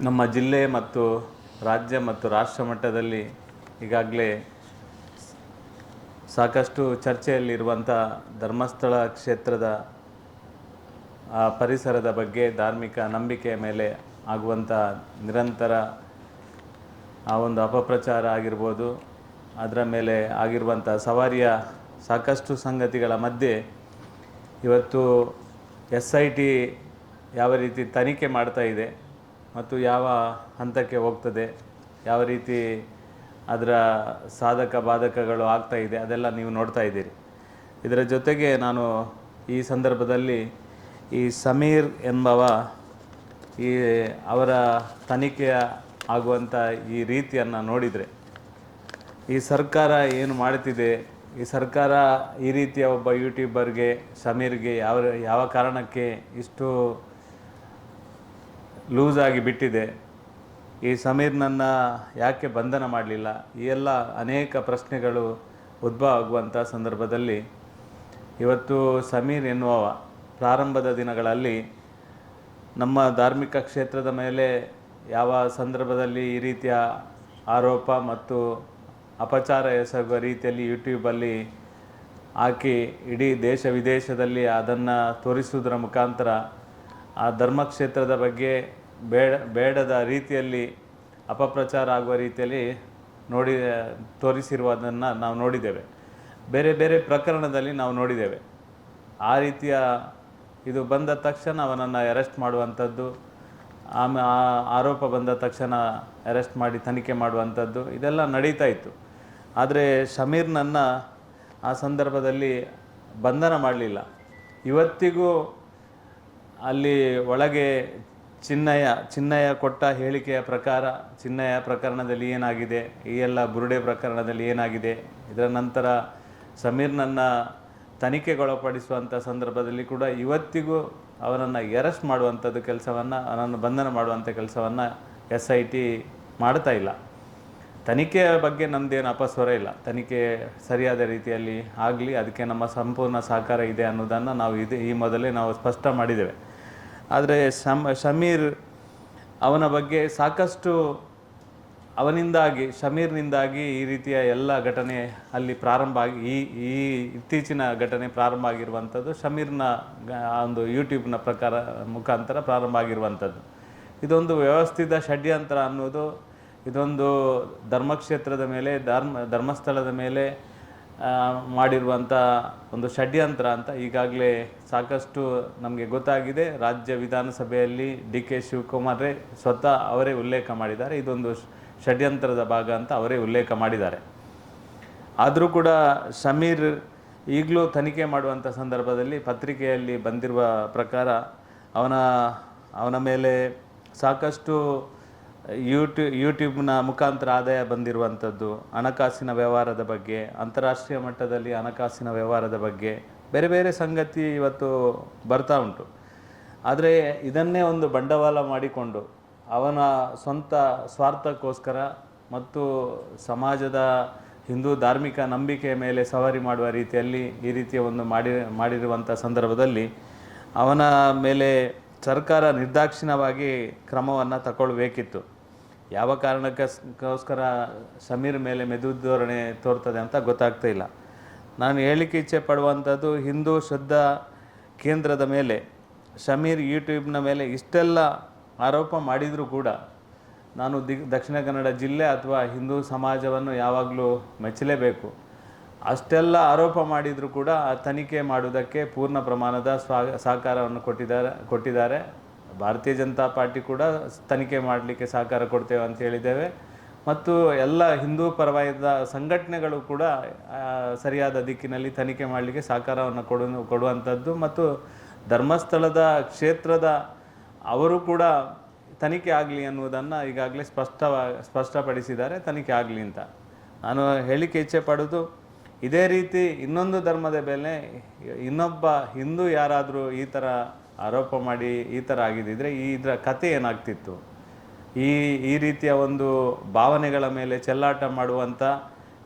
ನಮ್ಮ ಜಿಲ್ಲೆ ಮತ್ತು ರಾಜ್ಯ ಮತ್ತು ರಾಷ್ಟ್ರ ಮಟ್ಟದಲ್ಲಿ ಈಗಾಗಲೇ ಸಾಕಷ್ಟು ಚರ್ಚೆಯಲ್ಲಿರುವಂಥ ಧರ್ಮಸ್ಥಳ ಕ್ಷೇತ್ರದ, ಆ, ಪರಿಸರದ ಬಗ್ಗೆ ಧಾರ್ಮಿಕ ನಂಬಿಕೆಯ ಮೇಲೆ ಆಗುವಂಥ ನಿರಂತರ, ಆ, ಒಂದು ಅಪಪ್ರಚಾರ ಆಗಿರ್ಬೋದು, ಅದರ ಮೇಲೆ ಆಗಿರುವಂಥ ಸವಾರಿಯ ಸಾಕಷ್ಟು ಸಂಗತಿಗಳ ಮಧ್ಯೆ ಇವತ್ತು ಎಸ್ ಐ ಟಿ ಯಾವ ರೀತಿ ತನಿಖೆ ಮಾಡ್ತಾ ಇದೆ ಮತ್ತು ಯಾವ ಹಂತಕ್ಕೆ ಹೋಗ್ತದೆ, ಯಾವ ರೀತಿ ಅದರ ಸಾಧಕ ಬಾಧಕಗಳು ಆಗ್ತಾ ಇದೆ, ಅದೆಲ್ಲ ನೀವು ನೋಡ್ತಾ ಇದ್ದೀರಿ. ಇದರ ಜೊತೆಗೆ ನಾನು ಈ ಸಂದರ್ಭದಲ್ಲಿ ಈ ಸಮೀರ್ ಎಂಬವ ಈ ಅವರ ತನಿಖೆ ಆಗುವಂಥ ಈ ರೀತಿಯನ್ನು ನೋಡಿದರೆ, ಈ ಸರ್ಕಾರ ಏನು ಮಾಡುತ್ತಿದೆ, ಈ ಸರ್ಕಾರ ಈ ರೀತಿಯ ಒಬ್ಬ ಯೂಟ್ಯೂಬರ್ಗೆ, ಸಮೀರ್ಗೆ ಯಾವ ಯಾವ ಕಾರಣಕ್ಕೆ ಇಷ್ಟು ಲೂಸ್ ಆಗಿ ಬಿಟ್ಟಿದೆ. ಈ ಸಮೀರ್ನನ್ನು ಯಾಕೆ ಬಂಧನ ಮಾಡಲಿಲ್ಲ? ಈ ಎಲ್ಲ ಅನೇಕ ಪ್ರಶ್ನೆಗಳು ಉದ್ಭವ ಆಗುವಂಥ ಸಂದರ್ಭದಲ್ಲಿ ಇವತ್ತು ಸಮೀರ್ ಎನ್ನುವವ ಪ್ರಾರಂಭದ ದಿನಗಳಲ್ಲಿ ನಮ್ಮ ಧಾರ್ಮಿಕ ಕ್ಷೇತ್ರದ ಮೇಲೆ ಯಾವ ಸಂದರ್ಭದಲ್ಲಿ ಈ ರೀತಿಯ ಆರೋಪ ಮತ್ತು ಅಪಚಾರ ಎಸಗುವ ರೀತಿಯಲ್ಲಿ ಯೂಟ್ಯೂಬಲ್ಲಿ ಹಾಕಿ ಇಡೀ ದೇಶ ವಿದೇಶದಲ್ಲಿ ಅದನ್ನು ತೋರಿಸುವುದರ ಮುಖಾಂತರ ಆ ಧರ್ಮಕ್ಷೇತ್ರದ ಬಗ್ಗೆ ಬೇಡ, ಬೇಡದ ರೀತಿಯಲ್ಲಿ, ಅಪಪ್ರಚಾರ ಆಗುವ ರೀತಿಯಲ್ಲಿ ನೋಡಿ, ತೋರಿಸಿರುವುದನ್ನು ನಾವು ನೋಡಿದ್ದೇವೆ. ಬೇರೆ ಬೇರೆ ಪ್ರಕರಣದಲ್ಲಿ ನಾವು ನೋಡಿದ್ದೇವೆ. ಆ ರೀತಿಯ ಇದು ಬಂದ ತಕ್ಷಣ ಅವನನ್ನು ಅರೆಸ್ಟ್ ಮಾಡುವಂಥದ್ದು, ಆಮ ಆರೋಪ ಬಂದ ತಕ್ಷಣ ಅರೆಸ್ಟ್ ಮಾಡಿ, ತನಿಖೆ ಮಾಡುವಂಥದ್ದು, ಇದೆಲ್ಲ ನಡೀತಾ ಇತ್ತು. ಆದರೆ ಶಮೀರ್ನನ್ನು ಆ ಸಂದರ್ಭದಲ್ಲಿ ಬಂಧನ ಮಾಡಲಿಲ್ಲ. ಇವತ್ತಿಗೂ ಅಲ್ಲಿ ಒಳಗೆ ಚಿನ್ನಯ್ಯ ಚಿನ್ನಯ್ಯ ಕೊಟ್ಟ ಹೇಳಿಕೆಯ ಪ್ರಕಾರ ಚಿನ್ನಯ್ಯ ಪ್ರಕರಣದಲ್ಲಿ ಏನಾಗಿದೆ, ಈ ಎಲ್ಲ ಬುರುಡೆ ಪ್ರಕರಣದಲ್ಲಿ ಏನಾಗಿದೆ, ಇದರ ನಂತರ ಸಮೀರ್ನನ್ನು ತನಿಖೆಗೊಳಪಡಿಸುವಂಥ ಸಂದರ್ಭದಲ್ಲಿ ಕೂಡ ಇವತ್ತಿಗೂ ಅವನನ್ನು ಎರೆಸ್ಟ್ ಮಾಡುವಂಥದ್ದು ಕೆಲಸವನ್ನು, ಅವನನ್ನು ಬಂಧನ ಮಾಡುವಂಥ ಕೆಲಸವನ್ನು ಎಸ್ ಐ ಟಿ ಮಾಡ್ತಾ ಇಲ್ಲ. ತನಿಖೆಯ ಬಗ್ಗೆ ನಮ್ಮದೇನು ಅಪಸ್ವರ ಇಲ್ಲ. ತನಿಖೆ ಸರಿಯಾದ ರೀತಿಯಲ್ಲಿ ಆಗಲಿ, ಅದಕ್ಕೆ ನಮ್ಮ ಸಂಪೂರ್ಣ ಸಹಕಾರ ಇದೆ ಅನ್ನೋದನ್ನು ನಾವು ಇದು ಈ ಮೊದಲೇ ನಾವು ಸ್ಪಷ್ಟ ಮಾಡಿದ್ದೇವೆ. ಆದರೆ ಶಮ್ ಶಮೀರ್ ಅವನ ಬಗ್ಗೆ ಸಾಕಷ್ಟು ಅವನಿಂದಾಗಿ, ಶಮೀರ್ನಿಂದಾಗಿ ಈ ರೀತಿಯ ಎಲ್ಲ ಘಟನೆ ಅಲ್ಲಿ ಪ್ರಾರಂಭ ಆಗಿ, ಈ ಈ ಇತ್ತೀಚಿನ ಘಟನೆ ಪ್ರಾರಂಭ ಆಗಿರುವಂಥದ್ದು ಶಮೀರ್ನ ಒಂದು ಯೂಟ್ಯೂಬ್ನ ಪ್ರಕಾರ ಮುಖಾಂತರ ಪ್ರಾರಂಭ ಆಗಿರುವಂಥದ್ದು. ಇದೊಂದು ವ್ಯವಸ್ಥಿತ ಷಡ್ಯಂತ್ರ ಅನ್ನೋದು ಇದೊಂದು ಧರ್ಮಕ್ಷೇತ್ರದ ಮೇಲೆ, ಧರ್ಮ, ಧರ್ಮಸ್ಥಳದ ಮೇಲೆ ಮಾಡಿರುವಂಥ ಒಂದು ಷಡ್ಯಂತ್ರ ಅಂತ ಈಗಾಗಲೇ ಸಾಕಷ್ಟು ನಮಗೆ ಗೊತ್ತಾಗಿದೆ. ರಾಜ್ಯ ವಿಧಾನಸಭೆಯಲ್ಲಿ ಡಿ ಕೆ ಶಿವಕುಮಾರೇ ಸ್ವತಃ ಅವರೇ ಉಲ್ಲೇಖ ಮಾಡಿದ್ದಾರೆ. ಇದೊಂದು ಷಡ್ಯಂತ್ರದ ಭಾಗ ಅಂತ ಅವರೇ ಉಲ್ಲೇಖ ಮಾಡಿದ್ದಾರೆ. ಆದರೂ ಕೂಡ ಸಮೀರ್ ಈಗಲೂ ತನಿಖೆ ಮಾಡುವಂಥ ಸಂದರ್ಭದಲ್ಲಿ ಪತ್ರಿಕೆಯಲ್ಲಿ ಬಂದಿರುವ ಪ್ರಕಾರ ಅವನ ಅವನ ಮೇಲೆ ಸಾಕಷ್ಟು ಯೂಟ್ಯೂ ಯೂಟ್ಯೂಬ್ನ ಮುಖಾಂತರ ಆದಾಯ ಬಂದಿರುವಂಥದ್ದು, ಹಣಕಾಸಿನ ವ್ಯವಹಾರದ ಬಗ್ಗೆ, ಅಂತಾರಾಷ್ಟ್ರೀಯ ಮಟ್ಟದಲ್ಲಿ ಹಣಕಾಸಿನ ವ್ಯವಹಾರದ ಬಗ್ಗೆ ಬೇರೆ ಬೇರೆ ಸಂಗತಿ ಇವತ್ತು ಬರ್ತಾ ಉಂಟು. ಆದರೆ ಇದನ್ನೇ ಒಂದು ಬಂಡವಾಳ ಮಾಡಿಕೊಂಡು ಅವನ ಸ್ವಂತ ಸ್ವಾರ್ಥಕ್ಕೋಸ್ಕರ ಮತ್ತು ಸಮಾಜದ ಹಿಂದೂ ಧಾರ್ಮಿಕ ನಂಬಿಕೆಯ ಮೇಲೆ ಸವಾರಿ ಮಾಡುವ ರೀತಿಯಲ್ಲಿ ಈ ರೀತಿಯ ಒಂದು ಮಾಡಿ, ಮಾಡಿರುವಂಥ ಸಂದರ್ಭದಲ್ಲಿ ಅವನ ಮೇಲೆ ಸರ್ಕಾರ ನಿರ್ದಾಕ್ಷಿಣ್ಯವಾಗಿ ಕ್ರಮವನ್ನು ತಗೊಳ್ಬೇಕಿತ್ತು. ಯಾವ ಕಾರಣಕ್ಕೋಸ್ಕರ ಸಮೀರ್ ಮೇಲೆ ಮೆದು ಧೋರಣೆ ತೋರ್ತದೆ ಅಂತ ಗೊತ್ತಾಗ್ತಾ ಇಲ್ಲ. ನಾನು ಹೇಳಿಕೆ ಇಚ್ಛೆ ಪಡುವಂಥದ್ದು ಹಿಂದೂ ಶುದ್ಧ ಕೇಂದ್ರದ ಮೇಲೆ, ಸಮೀರ್ ಯೂಟ್ಯೂಬ್ನ ಮೇಲೆ ಇಷ್ಟೆಲ್ಲ ಆರೋಪ ಮಾಡಿದರೂ ಕೂಡ ನಾನು ದಿಗ್, ದಕ್ಷಿಣ ಕನ್ನಡ ಜಿಲ್ಲೆ ಅಥವಾ ಹಿಂದೂ ಸಮಾಜವನ್ನು ಯಾವಾಗಲೂ ಮೆಚ್ಚಲೇಬೇಕು. ಅಷ್ಟೆಲ್ಲ ಆರೋಪ ಮಾಡಿದರೂ ಕೂಡ ತನಿಖೆ ಮಾಡುವುದಕ್ಕೆ ಪೂರ್ಣ ಪ್ರಮಾಣದ ಸಹಕಾರವನ್ನು ಕೊಟ್ಟಿದ್ದಾರೆ ಕೊಟ್ಟಿದ್ದಾರೆ. ಭಾರತೀಯ ಜನತಾ ಪಾರ್ಟಿ ಕೂಡ ತನಿಖೆ ಮಾಡಲಿಕ್ಕೆ ಸಹಕಾರ ಕೊಡ್ತೇವೆ ಅಂತ ಹೇಳಿದ್ದೇವೆ. ಮತ್ತು ಎಲ್ಲ ಹಿಂದೂ ಪರವಾದ ಸಂಘಟನೆಗಳು ಕೂಡ ಸರಿಯಾದ ದಿಕ್ಕಿನಲ್ಲಿ ತನಿಖೆ ಮಾಡಲಿಕ್ಕೆ ಸಹಕಾರವನ್ನು ಕೊಡು, ಕೊಡುವಂಥದ್ದು ಮತ್ತು ಧರ್ಮಸ್ಥಳದ ಕ್ಷೇತ್ರದ ಅವರು ಕೂಡ ತನಿಖೆ ಆಗಲಿ ಅನ್ನುವುದನ್ನು ಈಗಾಗಲೇ ಸ್ಪಷ್ಟವಾಗಿ ಸ್ಪಷ್ಟಪಡಿಸಿದ್ದಾರೆ. ತನಿಖೆ ಆಗಲಿ ಅಂತ. ನಾನು ಹೇಳಿಕೆ ಇಚ್ಛೆ ಪಡೋದು ಇದೇ ರೀತಿ ಇನ್ನೊಂದು ಧರ್ಮದ ಮೇಲೆ ಇನ್ನೊಬ್ಬ ಹಿಂದೂ ಯಾರಾದರೂ ಈ ಥರ ಆರೋಪ ಮಾಡಿ ಈ ಥರ ಆಗಿದ್ದಿದ್ರೆ ಈ ಇದರ ಕತೆ ಏನಾಗ್ತಿತ್ತು? ಈ ಈ ರೀತಿಯ ಒಂದು ಭಾವನೆಗಳ ಮೇಲೆ ಚೆಲ್ಲಾಟ ಮಾಡುವಂಥ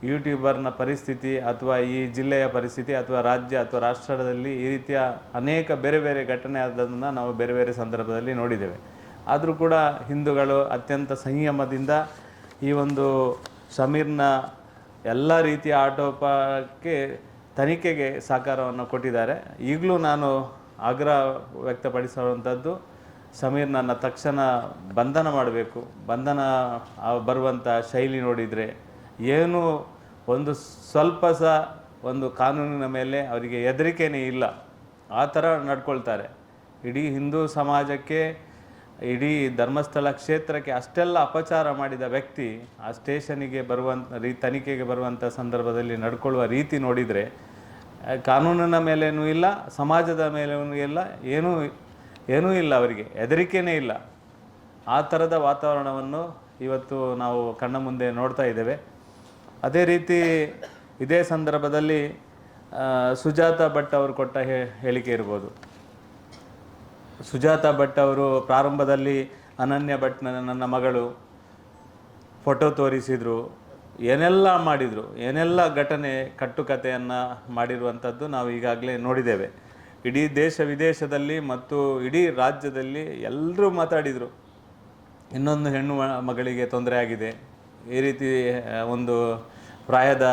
ಯೂಟ್ಯೂಬರ್ನ ಪರಿಸ್ಥಿತಿ ಅಥವಾ ಈ ಜಿಲ್ಲೆಯ ಪರಿಸ್ಥಿತಿ ಅಥವಾ ರಾಜ್ಯ ಅಥವಾ ರಾಷ್ಟ್ರದಲ್ಲಿ ಈ ರೀತಿಯ ಅನೇಕ ಬೇರೆ ಬೇರೆ ಘಟನೆ ಆದದನ್ನು ನಾವು ಬೇರೆ ಬೇರೆ ಸಂದರ್ಭದಲ್ಲಿ ನೋಡಿದ್ದೇವೆ. ಆದರೂ ಕೂಡ ಹಿಂದೂಗಳು ಅತ್ಯಂತ ಸಂಯಮದಿಂದ ಈ ಒಂದು ಸಮೀರ್ನ ಎಲ್ಲ ರೀತಿಯ ಆಟೋಪಕ್ಕೆ ತನಿಖೆಗೆ ಸಹಕಾರವನ್ನು ಕೊಟ್ಟಿದ್ದಾರೆ. ಈಗಲೂ ನಾನು ಆಗ್ರಹ ವ್ಯಕ್ತಪಡಿಸುವಂಥದ್ದು, ಸಮೀರ್ ನನ್ನ ತಕ್ಷಣ ಬಂಧನ ಮಾಡಬೇಕು. ಬಂಧನ ಬರುವಂಥ ಶೈಲಿ ನೋಡಿದರೆ ಏನು ಒಂದು ಸ್ವಲ್ಪ ಸಹ ಒಂದು ಕಾನೂನಿನ ಮೇಲೆ ಅವರಿಗೆ ಹೆದರಿಕೆನೇ ಇಲ್ಲ. ಆ ಥರ ನಡ್ಕೊಳ್ತಾರೆ. ಇಡೀ ಹಿಂದೂ ಸಮಾಜಕ್ಕೆ ಇಡೀ ಧರ್ಮಸ್ಥಳ ಕ್ಷೇತ್ರಕ್ಕೆ ಅಷ್ಟೆಲ್ಲ ಅಪಚಾರ ಮಾಡಿದ ವ್ಯಕ್ತಿ ಆ ಸ್ಟೇಷನಿಗೆ ಬರುವಂಥ ರೀ, ತನಿಖೆಗೆ ಬರುವಂಥ ಸಂದರ್ಭದಲ್ಲಿ ನಡ್ಕೊಳ್ಳುವ ರೀತಿ ನೋಡಿದರೆ ಕಾನೂನಿನ ಮೇಲೇನೂ ಇಲ್ಲ, ಸಮಾಜದ ಮೇಲೂ ಇಲ್ಲ, ಏನೂ ಏನೂ ಇಲ್ಲ ಅವರಿಗೆ, ಹೆದರಿಕೆನೇ ಇಲ್ಲ. ಆ ಥರದ ವಾತಾವರಣವನ್ನು ಇವತ್ತು ನಾವು ಕಣ್ಣ ಮುಂದೆ ನೋಡ್ತಾ ಇದ್ದೇವೆ. ಅದೇ ರೀತಿ ಇದೇ ಸಂದರ್ಭದಲ್ಲಿ ಸುಜಾತ ಭಟ್ ಅವರು ಕೊಟ್ಟ ಹೇಳಿಕೆ ಇರ್ಬೋದು. ಸುಜಾತ ಭಟ್ ಅವರು ಪ್ರಾರಂಭದಲ್ಲಿ ಅನನ್ಯ ಭಟ್ ನನ್ನ ಮಗಳು ಫೋಟೋ ತೋರಿಸಿದರು. ಏನೆಲ್ಲ ಮಾಡಿದರು, ಏನೆಲ್ಲ ಘಟನೆ ಕಟ್ಟುಕತೆಯನ್ನು ಮಾಡಿರುವಂಥದ್ದು ನಾವು ಈಗಾಗಲೇ ನೋಡಿದ್ದೇವೆ. ಇಡೀ ದೇಶ ವಿದೇಶದಲ್ಲಿ ಮತ್ತು ಇಡೀ ರಾಜ್ಯದಲ್ಲಿ ಎಲ್ಲರೂ ಮಾತಾಡಿದರು. ಇನ್ನೊಂದು ಹೆಣ್ಣು ಮಗಳಿಗೆ ತೊಂದರೆ ಆಗಿದೆ. ಈ ರೀತಿ ಒಂದು ಪ್ರಾಯದ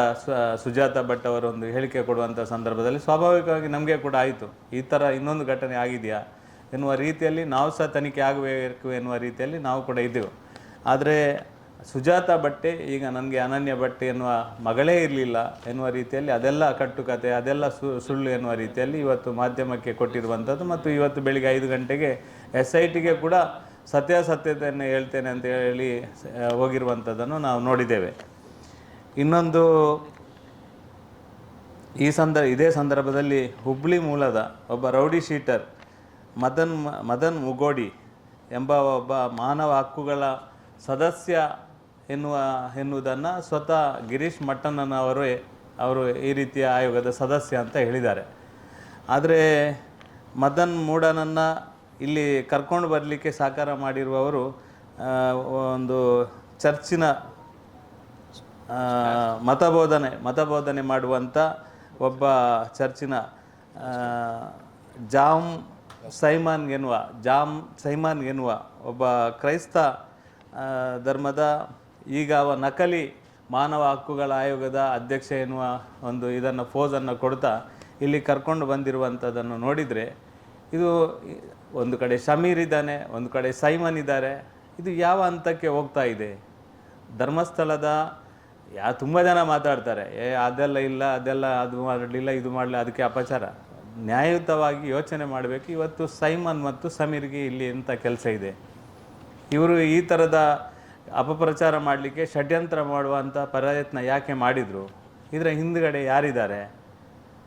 ಸುಜಾತ ಭಟ್ ಅವರು ಒಂದು ಹೇಳಿಕೆ ಕೊಡುವಂಥ ಸಂದರ್ಭದಲ್ಲಿ ಸ್ವಾಭಾವಿಕವಾಗಿ ನಮಗೆ ಕೂಡ ಆಯಿತು. ಈ ಥರ ಇನ್ನೊಂದು ಘಟನೆ ಆಗಿದೆಯಾ? ಎನ್ನುವ ರೀತಿಯಲ್ಲಿ ನಾವು ಸಹ ತನಿಖೆ ಆಗಬೇಕು ಎನ್ನುವ ರೀತಿಯಲ್ಲಿ ನಾವು ಕೂಡ ಇದ್ದೆವು. ಆದರೆ ಸುಜಾತ ಬಟ್ಟೆ ಈಗ ನನಗೆ ಅನನ್ಯ ಬಟ್ಟೆ ಎನ್ನುವ ಮಗಳೇ ಇರಲಿಲ್ಲ ಎನ್ನುವ ರೀತಿಯಲ್ಲಿ ಅದೆಲ್ಲ ಕಟ್ಟುಕತೆ, ಅದೆಲ್ಲ ಸುಳ್ಳು ಎನ್ನುವ ರೀತಿಯಲ್ಲಿ ಇವತ್ತು ಮಾಧ್ಯಮಕ್ಕೆ ಕೊಟ್ಟಿರುವಂಥದ್ದು ಮತ್ತು ಇವತ್ತು ಬೆಳಿಗ್ಗೆ ಐದು ಗಂಟೆಗೆ ಎಸ್ ಐ ಟಿಗೆ ಕೂಡ ಸತ್ಯಾಸತ್ಯತೆಯನ್ನು ಹೇಳ್ತೇನೆ ಅಂತ ಹೇಳಿ ಹೋಗಿರುವಂಥದ್ದನ್ನು ನಾವು ನೋಡಿದ್ದೇವೆ. ಇನ್ನೊಂದು, ಈ ಸಂದರ್ಭ ಇದೇ ಸಂದರ್ಭದಲ್ಲಿ ಹುಬ್ಳಿ ಮೂಲದ ಒಬ್ಬ ರೌಡಿ ಶೀಟರ್ ಮದನ್ ಮದನ್ ಮುಗೋಡಿ ಎಂಬ ಒಬ್ಬ ಮಾನವ ಹಕ್ಕುಗಳ ಸದಸ್ಯ ಎನ್ನುವ, ಎನ್ನುವುದನ್ನು ಸ್ವತಃ ಗಿರೀಶ್ ಮಟ್ಟಣ್ಣನವರೇ, ಅವರು ಈ ರೀತಿಯ ಆಯೋಗದ ಸದಸ್ಯ ಅಂತ ಹೇಳಿದ್ದಾರೆ. ಆದರೆ ಮದನ್ ಮೂಡನನ್ನು ಇಲ್ಲಿ ಕರ್ಕೊಂಡು ಬರಲಿಕ್ಕೆ ಸಹಕಾರ ಮಾಡಿರುವವರು ಒಂದು ಚರ್ಚಿನ ಮತಬೋಧನೆ ಮತಬೋಧನೆ ಮಾಡುವಂಥ ಒಬ್ಬ ಚರ್ಚಿನ ಜಾಮ್ ಸೈಮಾನ್ ಎನ್ನುವ ಜಾಮ್ ಸೈಮಾನ್ ಎನ್ನುವ ಒಬ್ಬ ಕ್ರೈಸ್ತ ಧರ್ಮದ ಈಗ ಅವ ನಕಲಿ ಮಾನವ ಹಕ್ಕುಗಳ ಆಯೋಗದ ಅಧ್ಯಕ್ಷ ಎನ್ನುವ ಒಂದು ಇದನ್ನು ಫೋಸನ್ನು ಕೊಡ್ತಾ ಇಲ್ಲಿ ಕರ್ಕೊಂಡು ಬಂದಿರುವಂಥದ್ದನ್ನು ನೋಡಿದರೆ ಇದು ಒಂದು ಕಡೆ ಶಮೀರ್ ಇದ್ದಾನೆ, ಒಂದು ಕಡೆ ಸೈಮನ್ ಇದ್ದಾರೆ. ಇದು ಯಾವ ಹಂತಕ್ಕೆ ಹೋಗ್ತಾ ಇದೆ? ಧರ್ಮಸ್ಥಳದ, ಯಾ, ತುಂಬ ಜನ ಮಾತಾಡ್ತಾರೆ, ಏ, ಅದೆಲ್ಲ ಇಲ್ಲ, ಅದೆಲ್ಲ ಅದು ಮಾಡಲಿಲ್ಲ, ಇದು ಮಾಡಲಿಲ್ಲ, ಅದಕ್ಕೆ ಅಪಚಾರ. ನ್ಯಾಯಯುತವಾಗಿ ಯೋಚನೆ ಮಾಡಬೇಕು. ಇವತ್ತು ಸೈಮನ್ ಮತ್ತು ಸಮೀರ್ಗೆ ಇಲ್ಲಿ ಎಂಥ ಕೆಲಸ ಇದೆ. ಇವರು ಈ ಥರದ ಅಪಪ್ರಚಾರ ಮಾಡಲಿಕ್ಕೆ ಷಡ್ಯಂತ್ರ ಮಾಡುವಂಥ ಪ್ರಯತ್ನ ಯಾಕೆ ಮಾಡಿದರು? ಇದರ ಹಿಂದುಗಡೆ ಯಾರಿದ್ದಾರೆ?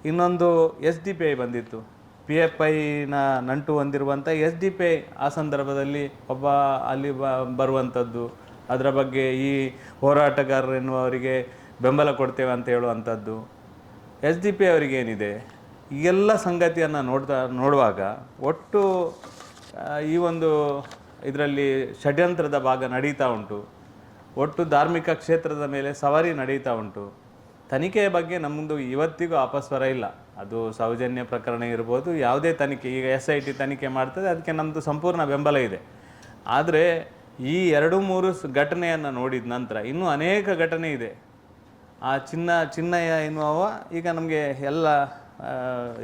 ಇನ್ನೊಂದು ಎಸ್ ಡಿ ಪಿ ಐ ಬಂದಿತ್ತು. ಪಿ ಎಫ್ ಐನ ನಂಟು ಹೊಂದಿರುವಂಥ ಎಸ್ ಡಿ ಪಿ ಐ ಆ ಸಂದರ್ಭದಲ್ಲಿ ಒಬ್ಬ ಅಲ್ಲಿ ಬ ಬರುವಂಥದ್ದು. ಅದರ ಬಗ್ಗೆ ಈ ಹೋರಾಟಗಾರರು ಎನ್ನುವರಿಗೆ ಬೆಂಬಲ ಕೊಡ್ತೇವೆ ಅಂತ ಹೇಳುವಂಥದ್ದು. ಎಸ್ ಡಿ ಪಿ ಅವರಿಗೆ ಏನಿದೆ ಈ ಎಲ್ಲ ಸಂಗತಿಯನ್ನು ನೋಡ್ತಾ, ನೋಡುವಾಗ ಒಟ್ಟು ಈ ಒಂದು ಇದರಲ್ಲಿ ಷಡ್ಯಂತ್ರದ ಭಾಗ ನಡೀತಾ ಉಂಟು. ಒಟ್ಟು ಧಾರ್ಮಿಕ ಕ್ಷೇತ್ರದ ಮೇಲೆ ಸವಾರಿ ನಡೀತಾ ಉಂಟು. ತನಿಖೆಯ ಬಗ್ಗೆ ನಮ್ಮದು ಇವತ್ತಿಗೂ ಅಪಸ್ವರ ಇಲ್ಲ. ಅದು ಸೌಜನ್ಯ ಪ್ರಕರಣ ಇರ್ಬೋದು, ಯಾವುದೇ ತನಿಖೆ. ಈಗ ಎಸ್ ಐ ಟಿ ತನಿಖೆ ಮಾಡ್ತದೆ, ಅದಕ್ಕೆ ನಮ್ಮದು ಸಂಪೂರ್ಣ ಬೆಂಬಲ ಇದೆ. ಆದರೆ ಈ ಎರಡು ಮೂರು ಘಟನೆಯನ್ನು ನೋಡಿದ ನಂತರ ಇನ್ನೂ ಅನೇಕ ಘಟನೆ ಇದೆ. ಆ ಚಿನ್ನ, ಚಿನ್ನಯ್ಯ ಎನ್ನುವ ಈಗ ನಮಗೆ ಎಲ್ಲ